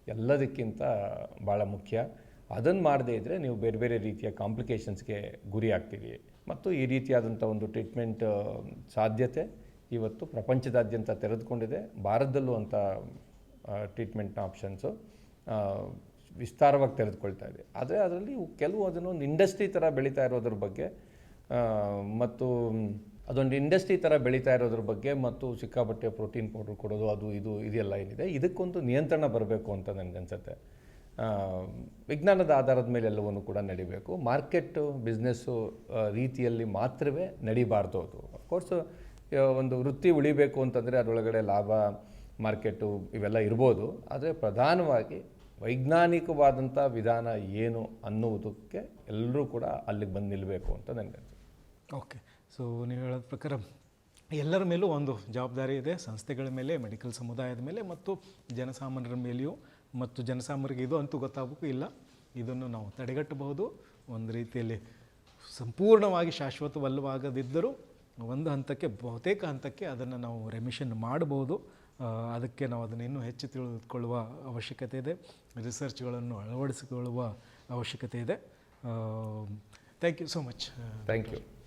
ಎಲ್ಲದಕ್ಕಿಂತ ಭಾಳ ಮುಖ್ಯ. ಅದನ್ನು ಮಾಡದೇ ಇದ್ದರೆ ನೀವು ಬೇರೆ ಬೇರೆ ರೀತಿಯ ಕಾಂಪ್ಲಿಕೇಶನ್ಸ್ಗೆ ಗುರಿ ಆಗ್ತೀವಿ ಮತ್ತು ಈ ರೀತಿಯಾದಂಥ ಒಂದು ಟ್ರೀಟ್ಮೆಂಟ್ ಸಾಧ್ಯತೆ ಇವತ್ತು ಪ್ರಪಂಚದಾದ್ಯಂತ ತೆರೆದುಕೊಂಡಿದೆ. ಭಾರತದಲ್ಲೂ ಅಂಥ ಟ್ರೀಟ್ಮೆಂಟ್ನ ಆಪ್ಷನ್ಸು ವಿಸ್ತಾರವಾಗಿ ತೆರೆದುಕೊಳ್ತಾ ಇದೆ. ಆದರೆ, ಅದರಲ್ಲಿ ಕೆಲವು ಅದನ್ನೊಂದು ಇಂಡಸ್ಟ್ರಿ ಥರ ಬೆಳೀತಾ ಇರೋದ್ರ ಬಗ್ಗೆ ಮತ್ತು ಅದೊಂದು ಇಂಡಸ್ಟ್ರಿ ಥರ ಬೆಳೀತಾ ಇರೋದ್ರ ಬಗ್ಗೆ ಮತ್ತು ಸಿಕ್ಕಾಪಟ್ಟೆ ಪ್ರೋಟೀನ್ ಪೌಡ್ರ್ ಕೊಡೋದು, ಅದು, ಇದು, ಇದೆಲ್ಲ ಏನಿದೆ, ಇದಕ್ಕೊಂದು ನಿಯಂತ್ರಣ ಬರಬೇಕು ಅಂತ ನನಗನ್ಸುತ್ತೆ ವಿಜ್ಞಾನದ ಆಧಾರದ ಮೇಲೆ ಎಲ್ಲವನ್ನು ಕೂಡ ನಡಿಬೇಕು. ಮಾರ್ಕೆಟು, ಬಿಸ್ನೆಸ್ಸು ರೀತಿಯಲ್ಲಿ ಮಾತ್ರವೇ ನಡಿಬಾರ್ದು ಅದು. ಅಫ್ಕೋರ್ಸ್ ಒಂದು ವೃತ್ತಿ ಉಳಿಬೇಕು ಅಂತಂದರೆ ಅದರೊಳಗಡೆ ಲಾಭ, ಮಾರ್ಕೆಟು ಇವೆಲ್ಲ ಇರ್ಬೋದು. ಆದರೆ ಪ್ರಧಾನವಾಗಿ ವೈಜ್ಞಾನಿಕವಾದಂಥ ವಿಧಾನ ಏನು ಅನ್ನುವುದಕ್ಕೆ ಎಲ್ಲರೂ ಕೂಡ ಅಲ್ಲಿಗೆ ಬಂದು ನಿಲ್ಲಬೇಕು ಅಂತ ನನಗೆ ಓಕೆ ಸೊ ನೀವು ಹೇಳೋದ ಪ್ರಕಾರ ಎಲ್ಲರ ಮೇಲೂ ಒಂದು ಜವಾಬ್ದಾರಿ ಇದೆ. ಸಂಸ್ಥೆಗಳ ಮೇಲೆ ಮೆಡಿಕಲ್ ಸಮುದಾಯದ ಮೇಲೆ ಮತ್ತು ಜನಸಾಮಾನ್ಯರ ಮೇಲೆಯೂ ಮತ್ತು ಜನಸಾಮಾನ್ಯರಿಗೆ ಇದು ಅಂತೂ ಗೊತ್ತಾಗಬೇಕು ಇಲ್ಲ. ಇದನ್ನು ನಾವು ತಡೆಗಟ್ಟಬಹುದು. ಒಂದು ರೀತಿಯಲ್ಲಿ ಸಂಪೂರ್ಣವಾಗಿ ಶಾಶ್ವತವಲ್ಲವಾಗದಿದ್ದರೂ ಒಂದು ಹಂತಕ್ಕೆ, ಬಹುತೇಕ ಹಂತಕ್ಕೆ ಅದನ್ನು ನಾವು ರೆಮಿಷನ್ ಮಾಡಬಹುದು. ಅದಕ್ಕೆ ನಾವು ಅದನ್ನು ಇನ್ನೂ ಹೆಚ್ಚು ತಿಳಿದುಕೊಳ್ಳುವ ಅವಶ್ಯಕತೆ ಇದೆ. ರಿಸರ್ಚ್ಗಳನ್ನು ಅಳವಡಿಸಿಕೊಳ್ಳುವ ಅವಶ್ಯಕತೆ ಇದೆ. Thank you so much thank you